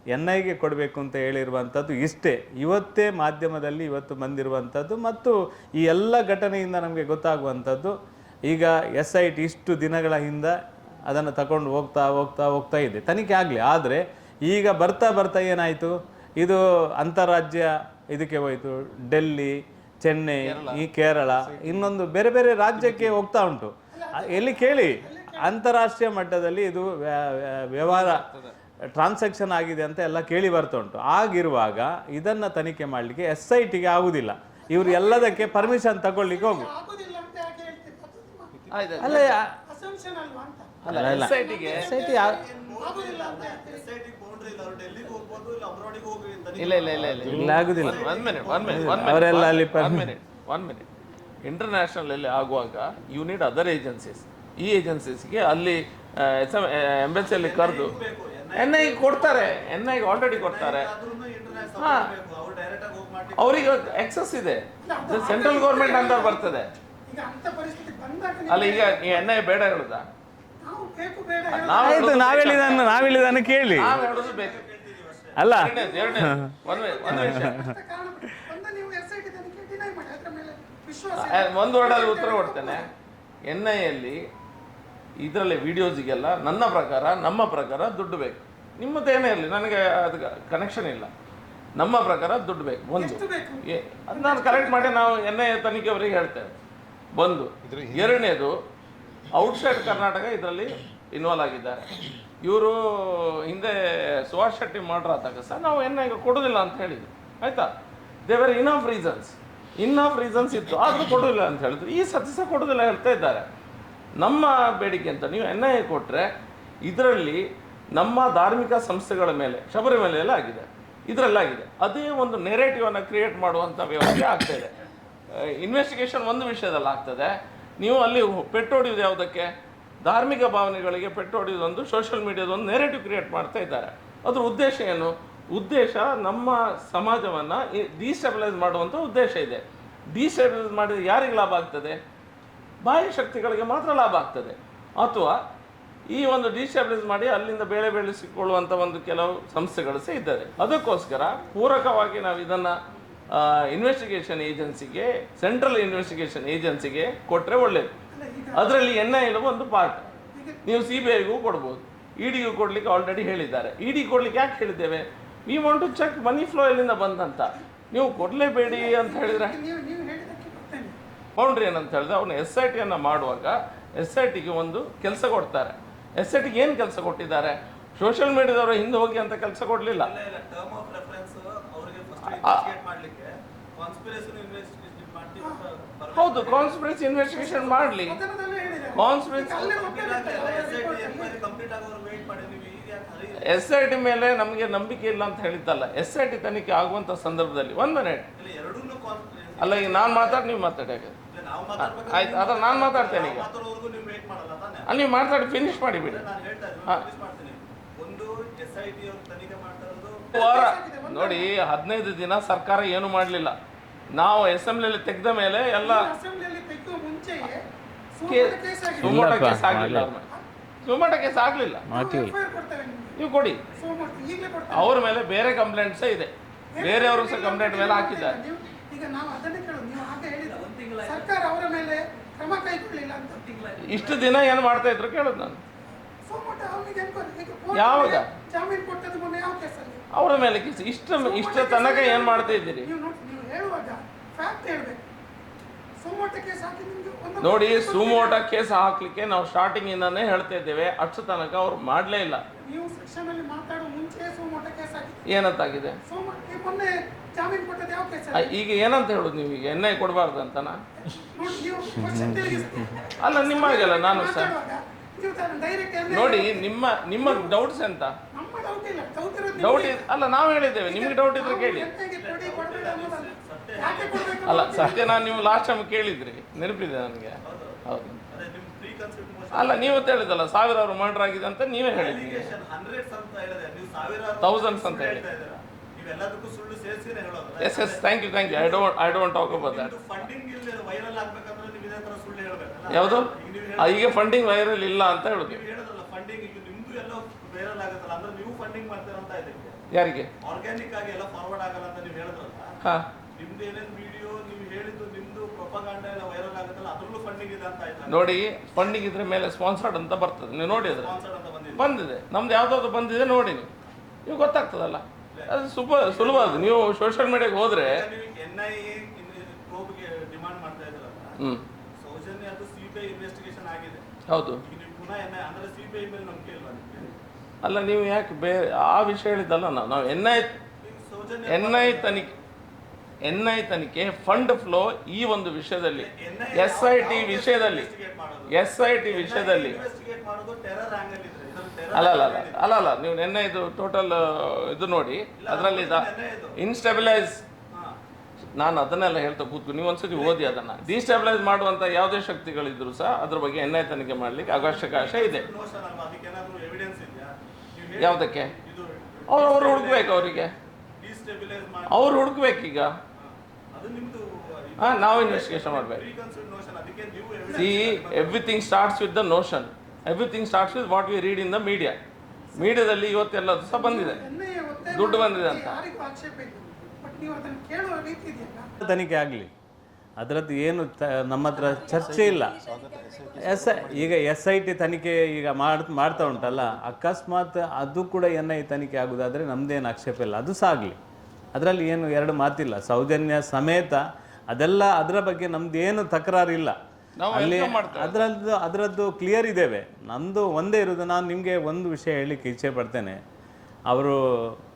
ಎನ್ ಐಗೆ ಕೊಡಬೇಕು ಅಂತ ಹೇಳಿರುವಂಥದ್ದು ಇಷ್ಟೇ. ಇವತ್ತೇ ಮಾಧ್ಯಮದಲ್ಲಿ ಇವತ್ತು ಬಂದಿರುವಂಥದ್ದು ಮತ್ತು ಈ ಎಲ್ಲ ಘಟನೆಯಿಂದ ನಮಗೆ ಗೊತ್ತಾಗುವಂಥದ್ದು. ಈಗ ಎಸ್ ಐ ಟಿ ಇಷ್ಟು ದಿನಗಳ ಹಿಂದೆ ಅದನ್ನು ತಗೊಂಡು ಹೋಗ್ತಾ ಹೋಗ್ತಾ ಹೋಗ್ತಾ ಇದೆ. ತನಿಖೆ ಆಗಲಿ ಆದರೆ ಈಗ ಬರ್ತಾ ಬರ್ತಾ ಏನಾಯಿತು? ಇದು ಅಂತಾರಾಜ್ಯ ಇದಕ್ಕೆ ಹೋಯಿತು. ಡೆಲ್ಲಿ ಚೆನ್ನೈ ಈ ಕೇರಳ ಇನ್ನೊಂದು ಬೇರೆ ಬೇರೆ ರಾಜ್ಯಕ್ಕೆ ಹೋಗ್ತಾ ಉಂಟು. ಎಲ್ಲಿ ಕೇಳಿ? ಅಂತಾರಾಷ್ಟ್ರೀಯ ಮಟ್ಟದಲ್ಲಿ ಇದು ವ್ಯ- ವ್ಯ- ವ್ಯವಹಾರ ಟ್ರಾನ್ಸಾಕ್ಷನ್ ಆಗಿದೆ ಅಂತ ಎಲ್ಲ ಕೇಳಿ ಬರ್ತಾ ಉಂಟು. ಆಗಿರುವಾಗ ಇದನ್ನ ತನಿಖೆ ಮಾಡಲಿಕ್ಕೆ ಎಸ್ ಐ ಟಿಗೆ ಆಗುದಿಲ್ಲ. ಇವರು ಎಲ್ಲದಕ್ಕೆ ಪರ್ಮಿಷನ್ ತಗೊಳ್ಳಿಕ್ಕೆ ಹೋಗು. ಅಲ್ಲ ಅಂತ? ಅಲ್ಲ ಎಸ್ ಐ ಟಿ ಇಲ್ಲ ಇಲ್ಲ ಇಲ್ಲ ಇಲ್ಲ ಇಲ್ಲ ಆಗುದಿಲ್ಲ. ಒನ್ ಮಿನಿಟ್ ಒನ್ ಮಿನಿಟ್ ಅವರೆಲ್ಲ ಅಲ್ಲಿ one minute one minute international ಅಲ್ಲಿ ಆಗುವಾಗ ಯು ನೀಡ್ ಅದರ್ ಏಜೆನ್ಸೀಸ್ ಈ ಏಜೆನ್ಸೀಸ್ಗೆ ಅಲ್ಲಿ ಎಸ್ ಎಂ ಎಂಬೆಸಿಯಲ್ಲಿ ಕರೆದು ಎನ್ ಐ ಕೊಡ್ತಾರೆ ಎನ್ ಐಗೆ ಆಲ್ರೆಡಿ ಕೊಡ್ತಾರೆ. ಹಾಂ. ಅವರಿಗೆ ಎಕ್ಸಸ್ ಇದೆ. ಸೆಂಟ್ರಲ್ ಗೌರ್ಮೆಂಟ್ ಅಂತ ಬರ್ತದೆ. ಈಗ ಅಂತ ಪರಿಸ್ಥಿತಿ ಬಂದಾಗ ನೀವು- ಅಲ್ಲಿ ಈಗ ಈ ಎನ್ ಐ ಬೇಡ ಹೇಳುದ ಆಯ್ತು ನಾವೆಳಿದನ್ನು ನಾವೆಳಿದನ್ನು ಕೇಳಿ? ನಾವು ಹೇಳೋದು ಬೇಕು ಅಲ್ಲ. ಒಂದು ಐ ವರ್ಡಲ್ಲಿ ಉತ್ತರ ಕೊಡ್ತೇನೆ. ಎನ್ ಐಯಲ್ಲಿ ಇದರಲ್ಲಿ ವೀಡಿಯೋಸಿಗೆಲ್ಲ ನನ್ನ ಪ್ರಕಾರ ನಮ್ಮ ಪ್ರಕಾರ ದುಡ್ಡು ಬೇಕು. ನಿಮ್ಮದೇನೇ ಇರಲಿ ನನಗೆ ಅದು ಕನೆಕ್ಷನ್ ಇಲ್ಲ. ನಮ್ಮ ಪ್ರಕಾರ ದುಡ್ಡು ಬೇಕು. ಒಂದು ಎಷ್ಟು ಬೇಕು? ಏ- ಅದು ನಾನು ಕರೆಕ್ಟ್ ಮಾಡಿ ನಾವು ಎನ್ ಐ ತನಿಖೆಯವರಿಗೆ ಹೇಳ್ತೇವೆ ಒಂದು ಎರಡನೇದು ಔಟ್ಸೈಡ್ ಕರ್ನಾಟಕ ಇದರಲ್ಲಿ ಇನ್ವಾಲ್ವ್ ಆಗಿದ್ದಾರೆ. ಇವರು ಹಿಂದೆ ಸುಭಾಷ್ ಶೆಟ್ಟಿ ಮಾಡ್ರ ಆದಾಗ ಸಹ ನಾವು ಎನ್ ಐಗೆ ಕೊಡೋದಿಲ್ಲ ಅಂತ ಹೇಳಿದ್ವಿ ಆಯ್ತಾ? Enough reasons enough reasons ಇತ್ತು. ಆದರೂ ಕೊಡೋದಿಲ್ಲ ಅಂತ ಹೇಳಿದ್ರು. ಈ ಸದಸ್ಯ ಸಹ ಕೊಡೋದಿಲ್ಲ ಹೇಳ್ತಾ ಇದ್ದಾರೆ. ನಮ್ಮ ಬೇಡಿಕೆ ಅಂತ ನೀವು ಎನ್ ಐ ಎ ಕೊಟ್ಟರೆ ಇದರಲ್ಲಿ ನಮ್ಮ ಧಾರ್ಮಿಕ ಸಂಸ್ಥೆಗಳ ಮೇಲೆ ಶಬರಿಮಲೆ ಎಲ್ಲ ಆಗಿದೆ. ಇದರಲ್ಲಾಗಿದೆ. ಅದೇ ಒಂದು ನೆರೇಟಿವನ್ನು ಕ್ರಿಯೇಟ್ ಮಾಡುವಂಥ ವ್ಯವಸ್ಥೆ ಆಗ್ತಾ ಇದೆ. ಇನ್ವೆಸ್ಟಿಗೇಷನ್ ಒಂದು ವಿಷಯದಲ್ಲಿ ಆಗ್ತದೆ. ನೀವು ಅಲ್ಲಿ ಪೆಟ್ಟು ಹೊಡೆಯೋದು ಯಾವುದಕ್ಕೆ? ಧಾರ್ಮಿಕ ಭಾವನೆಗಳಿಗೆ ಪೆಟ್ಟು ಹೊಡೆಯೋದು ಒಂದು ಸೋಷಿಯಲ್ ಮೀಡಿಯಾದ ಒಂದು ನೆರೇಟಿವ್ ಕ್ರಿಯೇಟ್ ಮಾಡ್ತಾ ಇದ್ದಾರೆ. ಅದ್ರ ಉದ್ದೇಶ ಏನು? ಉದ್ದೇಶ ನಮ್ಮ ಸಮಾಜವನ್ನು ಡಿಸ್ಟೆಬಿಲೈಸ್ ಮಾಡುವಂಥ ಉದ್ದೇಶ ಇದೆ. ಡಿಸ್ಟೆಬಿಲೈಸ್ ಮಾಡಿದರೆ ಯಾರಿಗೆ ಲಾಭ ಆಗ್ತದೆ? ಬಾಹ್ಯ ಶಕ್ತಿಗಳಿಗೆ ಮಾತ್ರ ಲಾಭ ಆಗ್ತದೆ. ಅಥವಾ ಈ ಒಂದು ಡಿಸ್ಟೆಬಿಲೈಸ್ ಮಾಡಿ ಅಲ್ಲಿಂದ ಬೇಳೆ ಬೆಳೆಸಿಕೊಳ್ಳುವಂಥ ಒಂದು ಕೆಲವು ಸಂಸ್ಥೆಗಳು ಸಹ ಇದ್ದಾರೆ. ಅದಕ್ಕೋಸ್ಕರ ಪೂರಕವಾಗಿ ನಾವು ಇದನ್ನು ಇನ್ವೆಸ್ಟಿಗೇಷನ್ ಏಜೆನ್ಸಿಗೆ ಸೆಂಟ್ರಲ್ ಇನ್ವೆಸ್ಟಿಗೇಷನ್ ಏಜೆನ್ಸಿಗೆ ಕೊಟ್ಟರೆ ಒಳ್ಳೆಯದು ಅದರಲ್ಲಿ ಎನ್ ಐ ಒಂದು ಪಾರ್ಟ್ ನೀವು ಸಿ ಬಿ ಐಗೂ ಕೊಡ್ಬೋದು. ಇಡಿಗೂ ಕೊಡಲಿಕ್ಕೆ ಆಲ್ರೆಡಿ ಹೇಳಿದ್ದಾರೆ. ಇಡಿ ಕೊಡ್ಲಿಕ್ಕೆ ಯಾಕೆ ಹೇಳಿದ್ದೇವೆ? We want to check money flow ಎಲ್ಲಿಂದ ಬಂದಂತ. ನೀವು ಕೊಡಲೇಬೇಡಿ ಅಂತ ಹೇಳಿದ್ರೆ ಬೌಂಡ್ರಿ ಏನಂತ ಹೇಳಿದ್ರೆ ಅವನು ಎಸ್ ಐ ಟಿಯನ್ನು ಮಾಡುವಾಗ ಎಸ್ ಐ ಟಿಗೆ ಒಂದು ಕೆಲಸ ಕೊಡ್ತಾರೆ. ಎಸ್ ಐ ಟಿಗೆ ಏನು ಕೆಲಸ ಕೊಟ್ಟಿದ್ದಾರೆ? ಸೋಷಿಯಲ್ ಮೀಡಿಯಾದವರು ಹಿಂದೆ ಹೋಗಿ ಅಂತ ಕೆಲಸ ಕೊಡಲಿಲ್ಲ. ಹೌದು ಕಾನ್ಸ್ಪಿರೆನ್ಸ್ ಇನ್ವೆಸ್ಟಿಗೇಷನ್ ಮಾಡಲಿ. ಎಸ್ ಐ ಟಿ ಮೇಲೆ ನಮಗೆ ನಂಬಿಕೆ ಇಲ್ಲ ಅಂತ ಹೇಳಿದ್ದಲ್ಲ. ಎಸ್ ಐ ಟಿ ತನಿಖೆ ಆಗುವಂಥ ಸಂದರ್ಭದಲ್ಲಿ ಒಂದು ಮಿನಿಟ್ ಇಲ್ಲ ಎರಡನ್ನೂ ಕಾನ್ಸ್ಪಿರೇಷನ್ ಅಲ್ಲ ಈಗ ನಾನು ಮಾತಾಡಿ ನೀವು ಮಾತಾಡಿ ಆಯ್ತು ಅದ ನಾನು ಮಾತಾಡ್ತೇನೆ ಈಗ. ಅಲ್ಲಿ ನೀವು ಮಾತಾಡಿ ಫಿನಿಶ್ ಮಾಡಿ ಬಿಡಿ. ವಾರ. ನೋಡಿ ಹದಿನೈದು ದಿನ ಸರ್ಕಾರ ಏನು ಮಾಡಲಿಲ್ಲ. ನಾವು ಅಸೆಂಬ್ಲಿಯಲ್ಲಿ ತೆಗೆದ ಮೇಲೆ ಎಲ್ಲ ಸುಮೋಟ ಕೇಸ್ ಆಗಲಿಲ್ಲ ಅವ್ರ ಸುಮೋಟ ಕೇಸ್ ಆಗಲಿಲ್ಲ. ನಾವು ಕೊಡಿ. ಅವ್ರ ಮೇಲೆ ಬೇರೆ ಕಂಪ್ಲೇಂಟ್ಸ್ ಇದೆ. ಬೇರೆಯವರು ಸಹ ಕಂಪ್ಲೇಂಟ್ ಮೇಲೆ ಹಾಕಿದ್ದಾರೆ ನೀವು ಈಗ ನಾವು ಅದನ್ನೇ ಕೇಳೋದು ನೀವು ಹಾಗೆ ಹೇಳಿದ್ರು ಸರ್ಕಾರ ಅವರ ಮೇಲೆ ಕ್ರಮ ಕೈಗೊಳ್ಳಿಲ್ಲ ಅಂತ ಇಷ್ಟು ದಿನ ಏನು ಮಾಡ್ತಾ ಇದ್ರು ಕೇಳೋದು ನಾನು. ಅವನಿಗೆ ಯಾವಾಗ? ಜಾಮೀನು ಕೊಟ್ಟದ್ದು ಮೊನ್ನೆ ಯಾವ ಕೇಸಲ್ಲಿ? ಅವರ ಮೇಲೆ ಕೇಸ್. ಇಷ್ಟ ಇಷ್ಟ ತನಕ ಏನು ಮಾಡ್ತಾ ಇದ್ದೀರಿ? ನೀವು ನೋಡಿ ನೀವು ಹೇಳುವಾಗ ಫ್ಯಾಕ್ಟ್ ಹೇಳ್ಬೇಕು. ಸೋಮವಾರ ಕೇಸ್ ಹಾಕಿ ಒಂದು ನೋಡಿ ಸುಮೋಟ ಕೇಸ್ ಹಾಕ್ಲಿಕ್ಕೆ ನಾವು ಸ್ಟಾರ್ಟಿಂಗ್ ಇಂದಾನೇ ಹೇಳ್ತಾ ಇದ್ದೇವೆ. ಅಷ್ಟು ತನಕ ಅವ್ರು ಮಾಡಲೇ ಇಲ್ಲ. ಏನಂತಾಗಿದೆ? ಮೊನ್ನೆ ಜಾಮೀನು ಕೊಟ್ಟದ್ದು ಯಾವ ಆ, ಕೇಸಲ್ಲಿ ಈಗ ಏನಂತ ಹೇಳೋದು ನೀವು? ಈಗ ಎಣ್ಣೆ ಕೊಡಬಾರ್ದು ಅಂತನಾ? ಅಲ್ಲ ನಿಮ್ಮ ಹಾಗೆಲ್ಲ ಅಲ್ಲ ನಾನು ಸರ್ ಮಾತಾಡುವಾಗ ನೀವು ಡೈರೆಕ್ಟ್ ನೋಡಿ ನಿಮ್ಮ ನಿಮ್ಮ ಡೌಟ್ಸ್ ಎಂತ? ನಮ್ಮ ಡೌಟ್ ಇಲ್ಲ. ಡೌಟ್ ಇರೋದು ಡೌಟ್ ಇಲ್ಲ ನಾವು ಹೇಳಿದ್ದೇವೆ. ನಿಮ್ಗೆ ಡೌಟ್ ಇದ್ರೆ ಕೇಳಿ. ಎಂತಗೆ ಕೊಡಿ ಕೊಡಬೇಡ ಅನ್ನೋದಲ್ಲ ಯಾಕೆ ಕೊಡಬೇಕು ಅಲ್ಲ ಸತ್ಯ ನಾನು ನೀವು ಲಾಸ್ಟ್ ಟೈಮ್ ಕೇಳಿದ್ರಿ. ನೆನಪಿದೆ ನನಗೆ. ಹೌದು. ಅದೇ ನಿಮ್ ಪ್ರೀ ಕನ್ಸೆಪ್ಟ್ ಅಲ್ಲ ನೀವು ಹೇಳಿದಲ್ಲ ಸಾವಿರಾರು ಮರ್ಡರ್ ಆಗಿದೆ ಅಂತ ನೀವೇ ಹೇಳಿದ್ರಿ ಅಲಿಗೇಷನ್ ಹಂಡ್ರೆಡ್ಸ್ ಅಂತ ಹೇಳಿದೆ. ನೀವು ಸಾವಿರಾರು Thousands ಅಂತ ಸುಳ್ಳು ಹೇಳಿ. ಇದ್ದೀರಾ. Yes yes thank you thank you I don't I don't talk about that funding ಇಲ್ಲಿ ವೈರಲ್ ಆಗ್ಬೇಕಂದ್ರೆ ನೀವು ಇದೇ ತರ ಸುಳ್ಳು ಹೇಳ್ಬೇಕಲ್ಲ? ಯಾವುದು? ಈಗ ಫಂಡಿಂಗ್ ವೈರಲ್ ಇಲ್ಲ ಅಂತ ಹೇಳುದು. ಯಾರಿಗೆ? ಆರ್ಗ್ಯಾನಿಕ್ ಆಗಿ ಎಲ್ಲ ಫಾರ್ವರ್ಡ್ ಆಗಲ್ಲ ಅಂತ ನೀವು ಹೇಳಿದ್ರಲ್ಲ ಹಾ. ನಿಮ್ದು ಏನೇನು ವಿಡಿಯೋ ನೀವು ಹೇಳಿದ್ದು ನಿಮ್ದು ಪ್ರೊಪಗಾಂಡ ಎಲ್ಲ ವೈರಲ್ ಆಗುತ್ತಲ್ಲ ಅದ್ರಲ್ಲೂ ಫಂಡಿಂಗ್ ಇದೆ ಅಂತ ಆಯ್ತಾ ನೋಡಿ ಫಂಡಿಂಗ್ ಇದ್ರ ಮೇಲೆ ಸ್ಪಾನ್ಸರ್ಡ್ ಅಂತ ಬರ್ತದೆ. ನೀವು ಅಂತ ಬಂದಿದೆ. ಬಂದಿದೆ. ನಮ್ದು ಯಾವ್ದಾದ್ರು ಬಂದಿದೆ ನೋಡಿ ನೀವು. ನೀವು ಗೊತ್ತಾಗ್ತದಲ್ಲ. ಅದು ಸುಪ ಸುಲಭ ಅದು. ನೀವು ಸೋಷಿಯಲ್ ಮೀಡಿಯಾಗೆ ಹೋದ್ರೆ ಹೌದು. ಅಲ್ಲ ನೀವು ಯಾಕೆ ಬೇರೆ ಆ ವಿಷಯ ಹೇಳಿದ್ದಲ್ಲ ನಾವು ನಾವು ಎನ್ ಐ ಎನ್ ಐ ತನಿಖೆ ಎನ್ ಐ ತನಿಖೆ ಫಂಡ್ ಫ್ಲೋ ಈ ಒಂದು ವಿಷಯದಲ್ಲಿ. ಎಸ್ ಐ ಟಿ ವಿಷಯದಲ್ಲಿ. ಎಸ್ ಐ ಟಿ ವಿಷಯದಲ್ಲಿ. ಅಲ್ಲ ಅಲ್ಲ ಅಲ್ಲ ಅಲ್ಲ ನೀವು ನಿನ್ನೆ ಇದು ಟೋಟಲ್ ಇದು ನೋಡಿ, ಅದರಲ್ಲಿ ಇನ್ಸ್ಟೆಬಿಲೈಸ್ ನಾನು ಅದನ್ನೆಲ್ಲ ಹೇಳ್ತಾ ಕೂತ್ಕೊಂಡು ನೀವು ಒಂದ್ಸತಿ ಓದಿ ಅದನ್ನ. ಡಿಸ್ಟೆಬಿಲೈಸ್ ಮಾಡುವಂತ ಯಾವುದೇ ಶಕ್ತಿಗಳಿದ್ರು ಸಹ ಅದ್ರ ಬಗ್ಗೆ ಐ ತನಿಖೆ ಮಾಡ್ಲಿಕ್ಕೆ ಅವಕಾಶ ಇದೆ. ಯಾವುದಕ್ಕೆ? ಅವ್ರು ಅವ್ರು ಹುಡುಕ್ಬೇಕು ಅವರಿಗೆ. ಅವ್ರು ಹುಡುಕ್ಬೇಕೀಗ? ಹಾಂ, ನಾವು ಇನ್ವೆಸ್ಟಿಗೇಷನ್ ಮಾಡ್ಬೇಕು. See everything starts with the notion everything starts with what we read in the media ಮೀಡಿಯಾದಲ್ಲಿ ಇವತ್ತೆಲ್ಲ ಸಹ ಬಂದಿದೆ. ದುಡ್ಡು ಬಂದಿದೆ ಅಂತ. ತನಿಖೆ ಆಗಲಿ. ಅದರದ್ದು ಏನು ನಮ್ಮ ಹತ್ರ ಚರ್ಚೆ ಇಲ್ಲ. ಎಸ್, ಈಗ ಎಸ್ ಐ ಟಿ ತನಿಖೆ ಈಗ ಮಾಡ್, ಮಾಡ್ತಾ ಉಂಟಲ್ಲ. ಅಕಸ್ಮಾತ್ ಅದು ಕೂಡ ಎನ್ ಐ ತನಿಖೆ ಆಗೋದಾದರೆ ನಮ್ಮದೇನು ಆಕ್ಷೇಪ ಇಲ್ಲ. ಅದು ಸಹ ಆಗಲಿ. ಅದರಲ್ಲಿ ಏನು ಎರಡು ಮಾತಿಲ್ಲ. ಸೌಜನ್ಯ ಸಮೇತ ಅದೆಲ್ಲ ಅದರ ಬಗ್ಗೆ ನಮ್ದು ಏನು ತಕರಾರಿಲ್ಲ. ಅಲ್ಲಿ. ಅದರದ್ದು ಅದರದ್ದು ಕ್ಲಿಯರ್ ಇದ್ದೇವೆ. ನಂದು ಒಂದೇ ಇರೋದು ನಾನು ನಿಮಗೆ ಒಂದು ವಿಷಯ ಹೇಳಲಿಕ್ಕೆ ಇಚ್ಛೆ ಪಡ್ತೇನೆ ಅವರು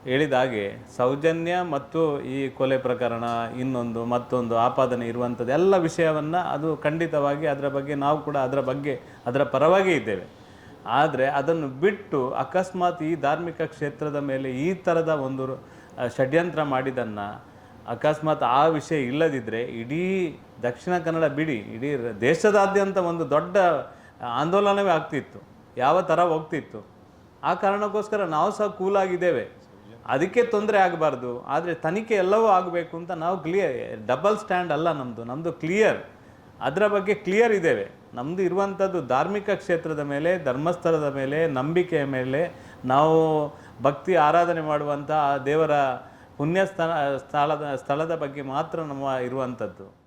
ಹೇಳಿದ ಹಾಗೆ ಸೌಜನ್ಯ ಮತ್ತು ಈ ಕೊಲೆ ಪ್ರಕರಣ ಇನ್ನೊಂದು ಮತ್ತೊಂದು ಆಪಾದನೆ ಇರುವಂಥದ್ದು ಎಲ್ಲ ವಿಷಯವನ್ನು ಅದು ಖಂಡಿತವಾಗಿ ಅದರ ಬಗ್ಗೆ ನಾವು ಕೂಡ ಅದರ ಬಗ್ಗೆ ಅದರ ಪರವಾಗಿ ಇದ್ದೇವೆ. ಆದರೆ ಅದನ್ನು ಬಿಟ್ಟು ಅಕಸ್ಮಾತ್ ಈ ಧಾರ್ಮಿಕ ಕ್ಷೇತ್ರದ ಮೇಲೆ ಈ ಥರದ ಒಂದು ಷಡ್ಯಂತ್ರ ಮಾಡಿದ್ದನ್ನು ಅಕಸ್ಮಾತ್ ಆ ವಿಷಯ ಇಲ್ಲದಿದ್ದರೆ ಇಡೀ ದಕ್ಷಿಣ ಕನ್ನಡ ಬಿಡಿ, ಇಡೀ ದೇಶದಾದ್ಯಂತ ಒಂದು ದೊಡ್ಡ ಆಂದೋಲನವೇ ಆಗ್ತಿತ್ತು, ಯಾವ ಥರ ಹೋಗ್ತಿತ್ತು. ಆ ಕಾರಣಕ್ಕೋಸ್ಕರ ನಾವು ಸಹ ಕೂಲಾಗಿದ್ದೇವೆ ಅದಕ್ಕೆ ತೊಂದರೆ ಆಗಬಾರ್ದು, ಆದರೆ ತನಿಖೆ ಎಲ್ಲವೂ ಆಗಬೇಕು ಅಂತ ನಾವು ಕ್ಲಿಯರ್ ಡಬಲ್ ಸ್ಟ್ಯಾಂಡ್ ಅಲ್ಲ ನಮ್ಮದು ನಮ್ಮದು ಕ್ಲಿಯರ್ ಅದರ ಬಗ್ಗೆ ಕ್ಲಿಯರ್ ಇದ್ದೇವೆ. ನಮ್ಮದು ಇರುವಂಥದ್ದು ಧಾರ್ಮಿಕ ಕ್ಷೇತ್ರದ ಮೇಲೆ, ಧರ್ಮಸ್ಥಳದ ಮೇಲೆ, ನಂಬಿಕೆಯ ಮೇಲೆ ನಾವು ಭಕ್ತಿ ಆರಾಧನೆ ಮಾಡುವಂಥ ಆ ದೇವರ ಪುಣ್ಯ ಸ್ಥಳ ಸ್ಥಳದ ಸ್ಥಳದ ಬಗ್ಗೆ ಮಾತ್ರ ನಮ್ಮ ಇರುವಂಥದ್ದು.